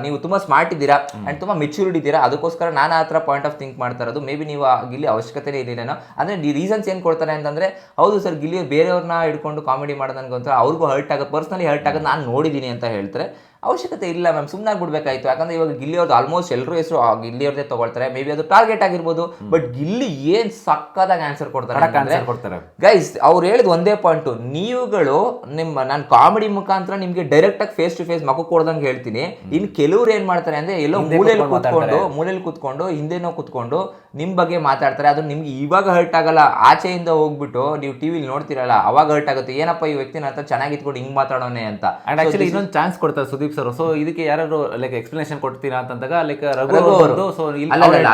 ನೀವು ತುಂಬಾ ಸ್ಮಾರ್ಟ್ ಇದ್ದೀರಾ ಅಂಡ್ ತುಂಬಾ ಮೆಚೂರ್ಡ್ ಇದ್ದೀರಾ ಅದಕ್ಕೋಸ್ಕರ ನಾನು ಆ ಥರ ಪಾಯಿಂಟ್ ಆಫ್ ಥಿಂಕ್ ಮಾಡ್ತಾ ಇರೋದು. ಮೇ ಬಿ ನೀವು ಆ ಗಿಲ್ಲಿ ಅವಶ್ಯಕತೆ ಇರಲಿಲ್ಲ ಅಂದರೆ ಈ ರೀಸನ್ಸ್ ಏನು ಕೊಡ್ತಾರೆ ಅಂತಂದರೆ ಹೌದು ಸರ್ ಗಿಲ್ಲಿ ಬೇರೆಯವ್ರನ್ನ ಹಿಡ್ಕೊಂಡು ಕಾಮಿಡಿ ಮಾಡೋದು ನನ್ಗೊಂಥರ ಅವ್ರಿಗೂ ಹರ್ಟ್ ಆಗೋದು ಪರ್ಸ್ನಲಿ ಹರ್ಟ್ ಆಗೋದು ನಾನು ನೋಡಿದ್ದೀನಿ ಅಂತ ಹೇಳ್ತಾರೆ. ಅವಶ್ಯಕತೆ ಇಲ್ಲ ಮ್ಯಾಮ್ ಸುಮ್ಮನೆ ಬಿಡ್ಬೇಕಾಯ್ತು. ಯಾಕಂದ್ರೆ ಇವಾಗ ಗಿಲ್ಲಿ ಅವ್ರದ್ದು ಆಲ್ಮೋಸ್ಟ್ ಎಲ್ಲರೂ ಹೆಸರು ಗಿಲ್ಲಿ ಅವ್ರದ್ದೇ ತಗೊಳ್ತಾರೆ. ಮೇ ಬಿ ಅದು ಟಾರ್ಗೆಟ್ ಆಗಿರ್ಬೋದು ಬಟ್ ಗಿಲ್ಲಿ ಏನ್ ಸಕ್ಕದಾಗಿ ಆನ್ಸರ್ ಕೊಡ್ತಾರೆ ಕೊಡ್ತಾರೆ. ಗೈಸ್ ಅವ್ರು ಹೇಳಿದ ಒಂದೇ ಪಾಯಿಂಟ್ ನೀವುಗಳು ನಿಮ್ಮ ನಾನು ಕಾಮಿಡಿ ಮುಖಾಂತರ ನಿಮ್ಗೆ ಡೈರೆಕ್ಟ್ ಆಗಿ ಫೇಸ್ ಟು ಫೇಸ್ ಮಗು ಕೊಡ್ದಂಗೆ ಹೇಳ್ತೀನಿ. ಇನ್ ಕೆಲವ್ರು ಏನ್ ಮಾಡ್ತಾರೆ ಅಂದ್ರೆ ಎಲ್ಲೋ ಮೂಲೆಯಲ್ಲಿ ಕೂತ್ಕೊಂಡು ಮೂಲೆಯಲ್ಲಿ ಕೂತ್ಕೊಂಡು ಹಿಂದೆನೋ ಕೂತ್ಕೊಂಡು ನಿಮ್ ಬಗ್ಗೆ ಮಾತಾಡ್ತಾರೆ. ಅದು ನಿಮ್ಗೆ ಇವಾಗ ಹರ್ಟ್ ಆಗಲ್ಲ ಆಚೆಯಿಂದ ಹೋಗ್ಬಿಟ್ಟು ನೀವು ಟಿವಿಲಿ ನೋಡ್ತಿರಲ್ಲ ಅವಾಗ ಹರ್ಟ್ ಆಗುತ್ತೆ. ಏನಪ್ಪ ಈ ವ್ಯಕ್ತಿನ ಅಂತ ಚೆನ್ನಾಗಿ ಇತ್ಕೊಂಡು ಹಿಂಗ್ ಮಾತಾಡೋಣ ಅಂತ. ಆಕ್ಚುಲಿ ಇನ್ನೊಂದು ಚಾನ್ಸ್ ಕೊಡ್ತಾರೆ ಸುದೀಪ್ ಸರ್. ಸೊ ಇದಕ್ಕೆ ಯಾರು ಲೈಕ್ ಎಕ್ಸ್ಪ್ಲನೇಷನ್ ಕೊಡ್ತೀರಾ ಅಂತಂದಾಗ ಲೈಕ್ ರಘು ಅವರು. ಬಂದು ಸೊ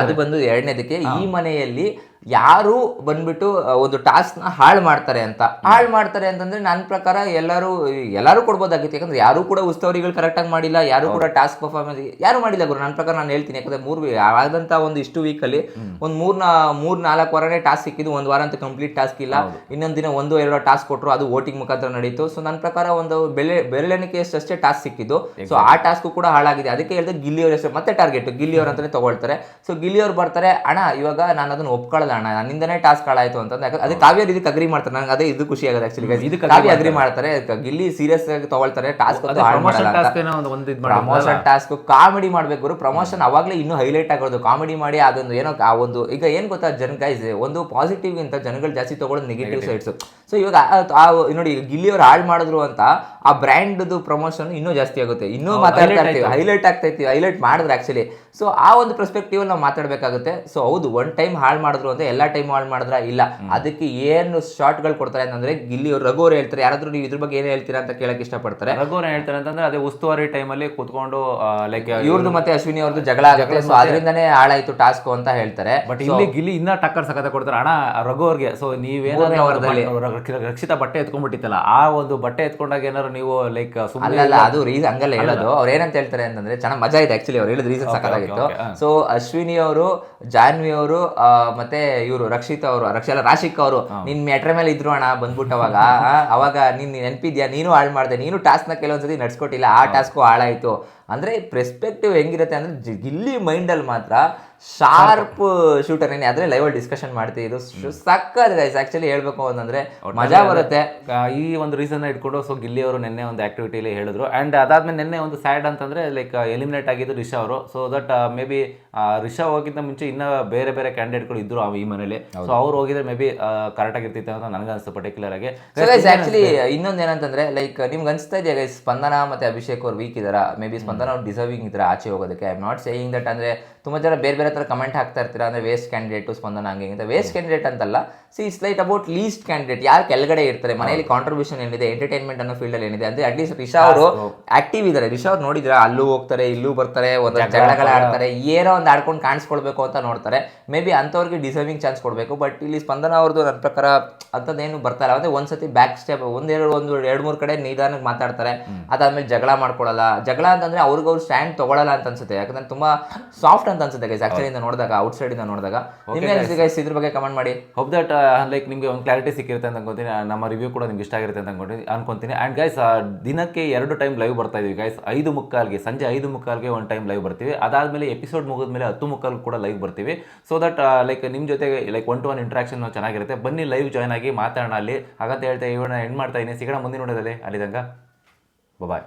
ಅದು ಬಂದು ಎರಡನೇದಕ್ಕೆ ಈ ಮನೆಯಲ್ಲಿ ಯಾರು ಬಂದ್ಬಿಟ್ಟು ಒಂದು ಟಾಸ್ಕ್ನ ಹಾಳು ಮಾಡ್ತಾರೆ ಅಂತ. ಹಾಳು ಮಾಡ್ತಾರೆ ಅಂತಂದ್ರೆ ನನ್ನ ಪ್ರಕಾರ ಎಲ್ಲರೂ ಎಲ್ಲರೂ ಕೊಡ್ಬೋದಾಗಿತ್ತು. ಯಾಕಂದ್ರೆ ಯಾರು ಕೂಡ ಉಸ್ತವರಿಗಳು ಕರೆಕ್ಟಾಗಿ ಮಾಡಿಲ್ಲ ಯಾರು ಕೂಡ ಟಾಸ್ಕ್ ಪರ್ಫಾರ್ಮೆನ್ಸ್ ಯಾರು ಮಾಡಿಲ್ಲ ಗುರು. ನನ್ನ ಪ್ರಕಾರ ನಾನು ಹೇಳ್ತೀನಿ. ಯಾಕಂದ್ರೆ ಮೂರು ಆದಂತ ಒಂದು ಇಷ್ಟು ವೀಕ್ ಅಲ್ಲಿ ಒಂದ್ ಮೂರ್ ನಾ ಮೂರ್ ನಾಲ್ಕು ವಾರನೇ ಟಾಸ್ಕ್ ಸಿಕ್ಕಿದ್ದು. ಒಂದು ವಾರ ಅಂತ ಕಂಪ್ಲೀಟ್ ಟಾಸ್ಕ್ ಇಲ್ಲ. ಇನ್ನೊಂದ್ ದಿನ ಒಂದು ಎರಡು ಟಾಸ್ಕ್ ಕೊಟ್ಟರು ಅದು ವೋಟಿಂಗ್ ಮುಖಾಂತರ ನಡೀತು. ಸೊ ನನ್ನ ಪ್ರಕಾರ ಒಂದು ಬೆಲೆ ಬೆರಳೆಣಿಕೆ ಅಷ್ಟೇ ಟಾಸ್ಕ್ ಸಿಕ್ಕಿದ್ದು. ಸೊ ಆ ಟಾಸ್ಕ್ ಕೂಡ ಹಾಳಾಗಿದೆ. ಅದಕ್ಕೆ ಹೇಳಿದ್ರೆ ಗಿಲ್ಲಿ ಅವ್ರ ಹೆಸರು. ಮತ್ತೆ ಟಾರ್ಗೆಟ್ ಗಿಲ್ಲಿ ಅವ್ರ ಅಂತಾನೆ ತಗೊಳ್ತಾರೆ. ಸೊ ಗಿಲ್ಲಿಯವರು ಬರ್ತಾರೆ ಅಣ್ಣ ಇವಾಗ ನಾನು ಅದನ್ನ ಒಪ್ಕೊಳ್ಳಲ್ಲ ಅಣ್ಣ? ನನ್ನಿಂದನೇ ಟಾಸ್ಕ್ ಹಾಳಾಯ್ತು ಅಂತಂದ್ರೆ ಯಾಕಂದ್ರೆ ಅದೇ ಕಾವ್ಯ ಇದಕ್ಕೆ ಅಗ್ರಿ ಮಾಡ್ತಾರೆ. ನಂಗೆ ಅದೇ ಇದು ಖುಷಿ ಆಗುತ್ತೆ ಆಕ್ಚುಲಿ ಇದು ಕಾವ್ಯ ಅಗ್ರಿ ಮಾಡ್ತಾರೆ. ಗಿಲ್ಲಿ ಸೀರಿಯಸ್ ಆಗಿ ತಗೊಳ್ತಾರೆ ಟಾಸ್ಕ್ ಪ್ರಮೋಷನ್ ಟಾಸ್ಕ್ ಕಾಮಿಡಿ ಮಾಡ್ಬೇಕು ಪ್ರಮೋಷನ್ ಅವಾಗಲೇ ಇನ್ನೂ ಹೈಲೈಟ್ ಆಗೋದು. ಕಾಮಿಡಿ ಮಾಡಿ ಅದೊಂದು ಏನೋ ಆ ಒಂದು ಈಗ ಏನ್ ಗೊತ್ತಾ ಜನ ಗೈಸ್ ಒಂದು ಪಾಸಿಟಿವ್ ಅಂತ ಜನಗಳು ಜಾಸ್ತಿ ತಗೊಳ್ಳೋದು ನೆಗೆಟಿವ್ ಸೈಡ್ಸ್ ಸೊ ಇವಾಗ ನೋಡಿ ಗಿಲ್ಲಿ ಅವ್ರು ಹಾಳು ಮಾಡಿದ್ರು ಅಂತ ಆ ಬ್ರ್ಯಾಂಡ್ ಪ್ರಮೋಷನ್ ಇನ್ನೂ ಜಾಸ್ತಿ ಆಗುತ್ತೆ. ಇನ್ನೂ ಮಾತಾಡ್ತಾ ಇರ್ತೀವಿ. ಹೈಲೈಟ್ ಆಗ್ತೈತಿ ಇರ್ತೀವಿ. ಹೈಲೈಟ್ ಮಾಡಿದ್ರೆ ಆಕ್ಚುಲಿ ಸೊ ಆ ಒಂದು ಪರ್ಸ್ಪೆಕ್ಟಿವ್ ನಾವು ಮಾತಾಡಬೇಕಾಗುತ್ತೆ. ಸೊ ಹೌದು ಒನ್ ಟೈಮ್ ಹಾಳು ಮಾಡಿದ್ರು ಅಂತ ಮಾಡಿದ್ರೆ ಎಲ್ಲಾ ಟೈಮ್ ಆಲ್ ಮಾಡಿದ್ರ? ಇಲ್ಲ. ಅದಕ್ಕೆ ಏನು ಶಾರ್ಟ್ಗಳು ಕೊಡ್ತಾರೆ ಅಂತಂದ್ರೆ ಗಿಲ್ಲಿ ಅವ್ರು ರಘು ಅವ್ರು ಹೇಳ್ತಾರೆ. ಯಾರಾದ್ರೂ ನೀವು ಇದ್ರ ಬಗ್ಗೆ ಏನ್ ಹೇಳ್ತೀರಾ ಅಂತ ಕೇಳಕ್ ಇಷ್ಟಪಡ್ತಾರೆ. ರಘುವರ್ ಅವ್ರು ಹೇಳ್ತಾರೆ ಅಂತಂದ್ರೆ ಅದೇ ಉಸ್ತುವಾರಿ ಟೈಮಲ್ಲಿ ಕೂತ್ಕೊಂಡು ಲೈಕ್ ಇವ್ರದ್ದು ಮತ್ತೆ ಅಶ್ವಿನಿ ಅವ್ರದ್ದು ಜಗಳ ಆಗುತ್ತೆ ಸೊ ಅದರಿಂದನೇ ಹಾಳಾಯ್ತು ಟಾಸ್ಕ್ ಅಂತ ಹೇಳ್ತಾರೆ. ಬಟ್ ಇಲ್ಲಿ ಗಿಲ್ಲಿ ಇನ್ನ ಟಕ್ಕರ್ ಸಕತ್ತ ಕೊಡ್ತಾರೆ. ಅಣ್ಣ ರಘು ಅವ್ರಿಗೆ ಸೊ ನೀವೇನಾದ್ರೂ ರಕ್ಷಿತ ಬಟ್ಟೆ ಎತ್ಕೊಂಡ್ಬಿಟ್ಟಿತ್ತಲ್ಲ ಆ ಒಂದು ಬಟ್ಟೆ ಎತ್ಕೊಂಡಾಗ ಏನಾದ್ರು ನೀವು ಲೈಕ್ ಅಲ್ಲ ಸುಮ್ಮನೆ ಅದು ರೀಸನ್ ಹಂಗಲ್ಲ ಹೇಳೋದು. ಅವ್ರು ಏನಂತ ಹೇಳ್ತಾರೆ ಅಂತಂದ್ರೆ ಚೆನ್ನಾಗಿ ಮಜಾ ಇದೆ ಆಕ್ಚುಲಿ ಅವ್ರು ಹೇಳಿದ ರೀಸನ್ ಸಕತ್ತಾಗಿತ್ತು ಸೊ ಅಶ್ವಿನಿ ಅವರು ಜಾನ್ವಿ ಅವರು ಮತ್ತೆ ಇವರು ರಕ್ಷಿತ್ ಅವರು ರಕ್ಷಲ ರಾಶಿಕ್ ಅವರು ನಿನ್ ಮೆಟ್ರ ಮೇಲೆ ಇದ್ರು ಅಣ್ಣ ಬಂದ್ಬಿಟ್ಟು ಅವಾಗ. ಅವಾಗ ನಿನ್ ನೆನಪಿದ್ಯಾ? ನೀನು ಹಾಳು ಮಾಡಿದೆ. ನೀನು ಟಾಸ್ಕ್ನ ನ ಕೆಲವೊಂದ್ಸತಿ ನಡ್ಸ್ಕೊಟ್ಟಿಲ್ಲ. ಆ ಟಾಸ್ಕು ಹಾಳಾಯ್ತು. ಅಂದ್ರೆ ಪ್ರೆಸ್ಪೆಕ್ಟಿವ್ ಹೆಂಗಿರುತ್ತೆ ಅಂದ್ರೆ ಇಲ್ಲಿ ಗಿಲ್ಲಿ ಮೈಂಡ್ ಅಲ್ಲಿ ಮಾತ್ರ ಶಾರ್ಪ್ ಶೂಟರ್ ಏನೇ ಆದ್ರೆ ಲೈವಲ್ಲಿ ಡಿಸ್ಕಷನ್ ಮಾಡ್ತೀವಿ. ಇದು ಸಕ್ಕತ್ ಗೈಸ್ ಆಕ್ಚುಲಿ ಹೇಳ್ಬೇಕು ಅಂತಂದರೆ ಮಜಾ ಬರುತ್ತೆ. ಈ ಒಂದು ರೀಸನ್ ಇಟ್ಕೊಂಡು ಸೊ ಗಿಲ್ಲಿ ಅವರು ನಿನ್ನೆ ಒಂದು ಆ್ಯಕ್ಟಿವಿಟಿಲಿ ಹೇಳಿದ್ರು. ಅಂಡ್ ಅದಾದ್ಮೇಲೆ ನಿನ್ನೆ ಒಂದು ಸ್ಯಾಡ್ ಅಂತಂದ್ರೆ ಲೈಕ್ ಎಲಿಮಿನೇಟ್ ಆಗಿದ್ದು ರಿಷಾ ಅವರು. So that maybe Risha ಹೋಗಿದ್ದ ಮುಂಚೆ ಇನ್ನ ಬೇರೆ ಬೇರೆ ಕ್ಯಾಂಡಿಡೇಟ್ಗಳು ಇದ್ರು ಈ ಮನೇಲಿ. ಸೊ ಅವ್ರು ಹೋಗಿದ್ರೆ ಮೇ ಬಿ ಕರೆಕ್ಟ್ ಆಗಿರ್ತಿತ್ತು ಅಂತ ನನಗೆ ಅನಿಸ್ತು ಪರ್ಟಿಕ್ಯುಲರ್ ಆಗಿ. ಆ್ಯಕ್ಚುಲಿ ಗೈಸ್ ಇನ್ನೊಂದು ಏನಂತಂದ್ರೆ ಲೈಕ್ ನಿಮ್ಗೆ ಅನಿಸ್ತಾ ಇದೆಯಾ ಗೈಸ್ ಸ್ಪಂದನ ಮತ್ತೆ ಅಭಿಷೇಕ್ ಅವ್ರು ವೀಕ್ ಇದಾರ ಮೇ ಬಿ ಸ್ಪಂದನ ಅವ್ರು ಡಿಸರ್ವಿಂಗ್ ಇದ್ರೆ ಆಚೆ ಹೋಗೋದಕ್ಕೆ. ಐ ನಾಟ್ ಸೇಯಿಂಗ್ ದಟ್ ಅಂದರೆ ತುಂಬ ಜನ ಬೇರೆ ಬೇರೆ ಥರ ಕಮೆಂಟ್ ಹಾಕ್ತಾ ಇರ್ತೀರ ಅಂದರೆ ವೇಸ್ಟ್ ಕ್ಯಾಂಡಿಡೇಟು ಸ್ಪಂದನ ಹಂಗೆ ಅಂತ ವೇಸ್ಟ್ ಕ್ಯಾಂಡಿಡೇಟ್ ಅಂತಲ್ಲ see is light about least candidate ಯಾರು ಕೆಳಗಡೆ ಇರ್ತಾರೆ ಮನೆಯಲ್ಲಿ ಕಾಂಟ್ರಿಬ್ಯೂಷನ್ ಏನಿದೆ ಎಂಟರ್ಟೈನ್ಮೆಂಟ್ ಅನ್ನೋ ಫೀಲ್ಡಲ್ಲಿ ಏನಿದೆ ಅಂದ್ರೆ ಅಟ್ಲೀಸ್ಟ್ ರಿಷಾ ಅವರು ಆಕ್ಟಿವ್ ಇದ್ದಾರೆ. ರಿಷಾ ಅವ್ರು ನೋಡಿದ್ರೆ ಅಲ್ಲೂ ಹೋಗ್ತಾರೆ ಇಲ್ಲೂ ಬರ್ತಾರೆ ಒಂದು ಜಗಳಗಳ ಆಡ್ತಾರೆ ಏನೋ ಒಂದು ಆಡ್ಕೊಂಡು ಕಾಣಿಸ್ಕೊಳ್ಬೇಕು ಅಂತ ನೋಡ್ತಾರೆ. ಮೇ ಬಿ ಅಂಥವ್ರಿಗೆ ಡಿಸರ್ವಿಂಗ್ ಚಾನ್ಸ್ ಕೊಡಬೇಕು ಬಟ್ ಇಲ್ಲಿ ಸ್ಪಂದನ ಅವ್ರದ್ದು ನನ್ನ ಪ್ರಕಾರ ಅಂಥದ್ದೇನು ಬರ್ತಾರೆ ಅಂದರೆ ಒಂದ್ಸತಿ ಬ್ಯಾಕ್ ಸ್ಟೆಪ್ ಒಂದೆರಡು ಒಂದು ಎರಡು ಮೂರು ಕಡೆ ನಿಧಾನಕ್ಕೆ ಮಾತಾಡ್ತಾರೆ. ಅದಾದ್ಮೇಲೆ ಜಗಳ ಮಾಡ್ಕೊಳ್ಳಲ್ಲ ಜಗಳ ಅಂತಂದ್ರೆ ಅವ್ರಿಗೆ ಅವ್ರು ಸ್ಟ್ಯಾಂಡ್ ತಗೊಳಲ್ಲ ಅಂತ ಅನ್ಸುತ್ತೆ. ಯಾಕಂದ್ರೆ ತುಂಬಾ ಸಾಫ್ಟ್ ಅಂತ ಅನ್ಸುತ್ತೆ ಗೈಸ್ ಆಕ್ಚುಲಿ ಇಂದ ನೋಡಿದಾಗ ಔಟ್ ಸೈಡ್ ಇಂದ ನೋಡಿದಾಗ. ನಿಮ್ಗೆ ಗೈಸ್ ಇದ್ರ ಬಗ್ಗೆ ಕಮೆಂಟ್ ಮಾಡಿ. ಹೋಪ್ ದಟ್ ಲೈಕ್ ನಿಮಗೆ ಒಂದು ಕ್ಲಾರಿಟಿ ಸಿಕ್ಕಿರುತ್ತೆ ಅಂತ ಅನ್ಕೊಂತೀನಿ. ನಮ್ಮ ರಿವ್ಯೂ ಕೂಡ ನಿಮ್ಗೆ ಇಷ್ಟ ಆಗಿರುತ್ತೆ ಅಂತ ಅನ್ಕೊಂತೀನಿ. ಅನ್ಕೊಂತೀನಿ ಆ್ಯಂಡ್ ಗೈಸ್ ದಿನಕ್ಕೆ ಎರಡು ಟೈಮ್ ಲೈವ್ ಬರ್ತಾ ಇದೀವಿ ಗೈಸ್ ಐದು ಮುಕ್ಕಾಲ್ಗೆ ಸಂಜೆ ಐದು ಮುಕ್ಕಾಲ್ಗೆ ಒಂದು ಟೈಮ್ ಲೈವ್ ಬರ್ತೀವಿ. ಅದಾದಮೇಲೆ ಎಪಿಸೋಡ್ ಮುಗಿದ ಮೇಲೆ ಹತ್ತು ಮುಕ್ಕಾಲ್ ಕೂಡ ಲೈವ್ ಬರ್ತೀವಿ. ಸೊ ದಟ್ ಲೈಕ್ ನಿಮ್ಮ ಜೊತೆಗೆ like one to one interaction ಚೆನ್ನಾಗಿರುತ್ತೆ. ಬನ್ನಿ ಲೈವ್ ಜಾಯ್ನ್ ಆಗಿ ಮಾತಾಡೋಣ ಅಲ್ಲಿ. ಹಾಗಂತ ಹೇಳ್ತಾ ಇವನ್ನ ಎಂಡ್ ಮಾಡ್ತಾ ಇದ್ದೀನಿ ಸಿಗೋಣ ಮುಂದಿನ ನೋಡೋದಲ್ಲಿ ಅಲ್ಲಿದಂಗ ಬಾಯ್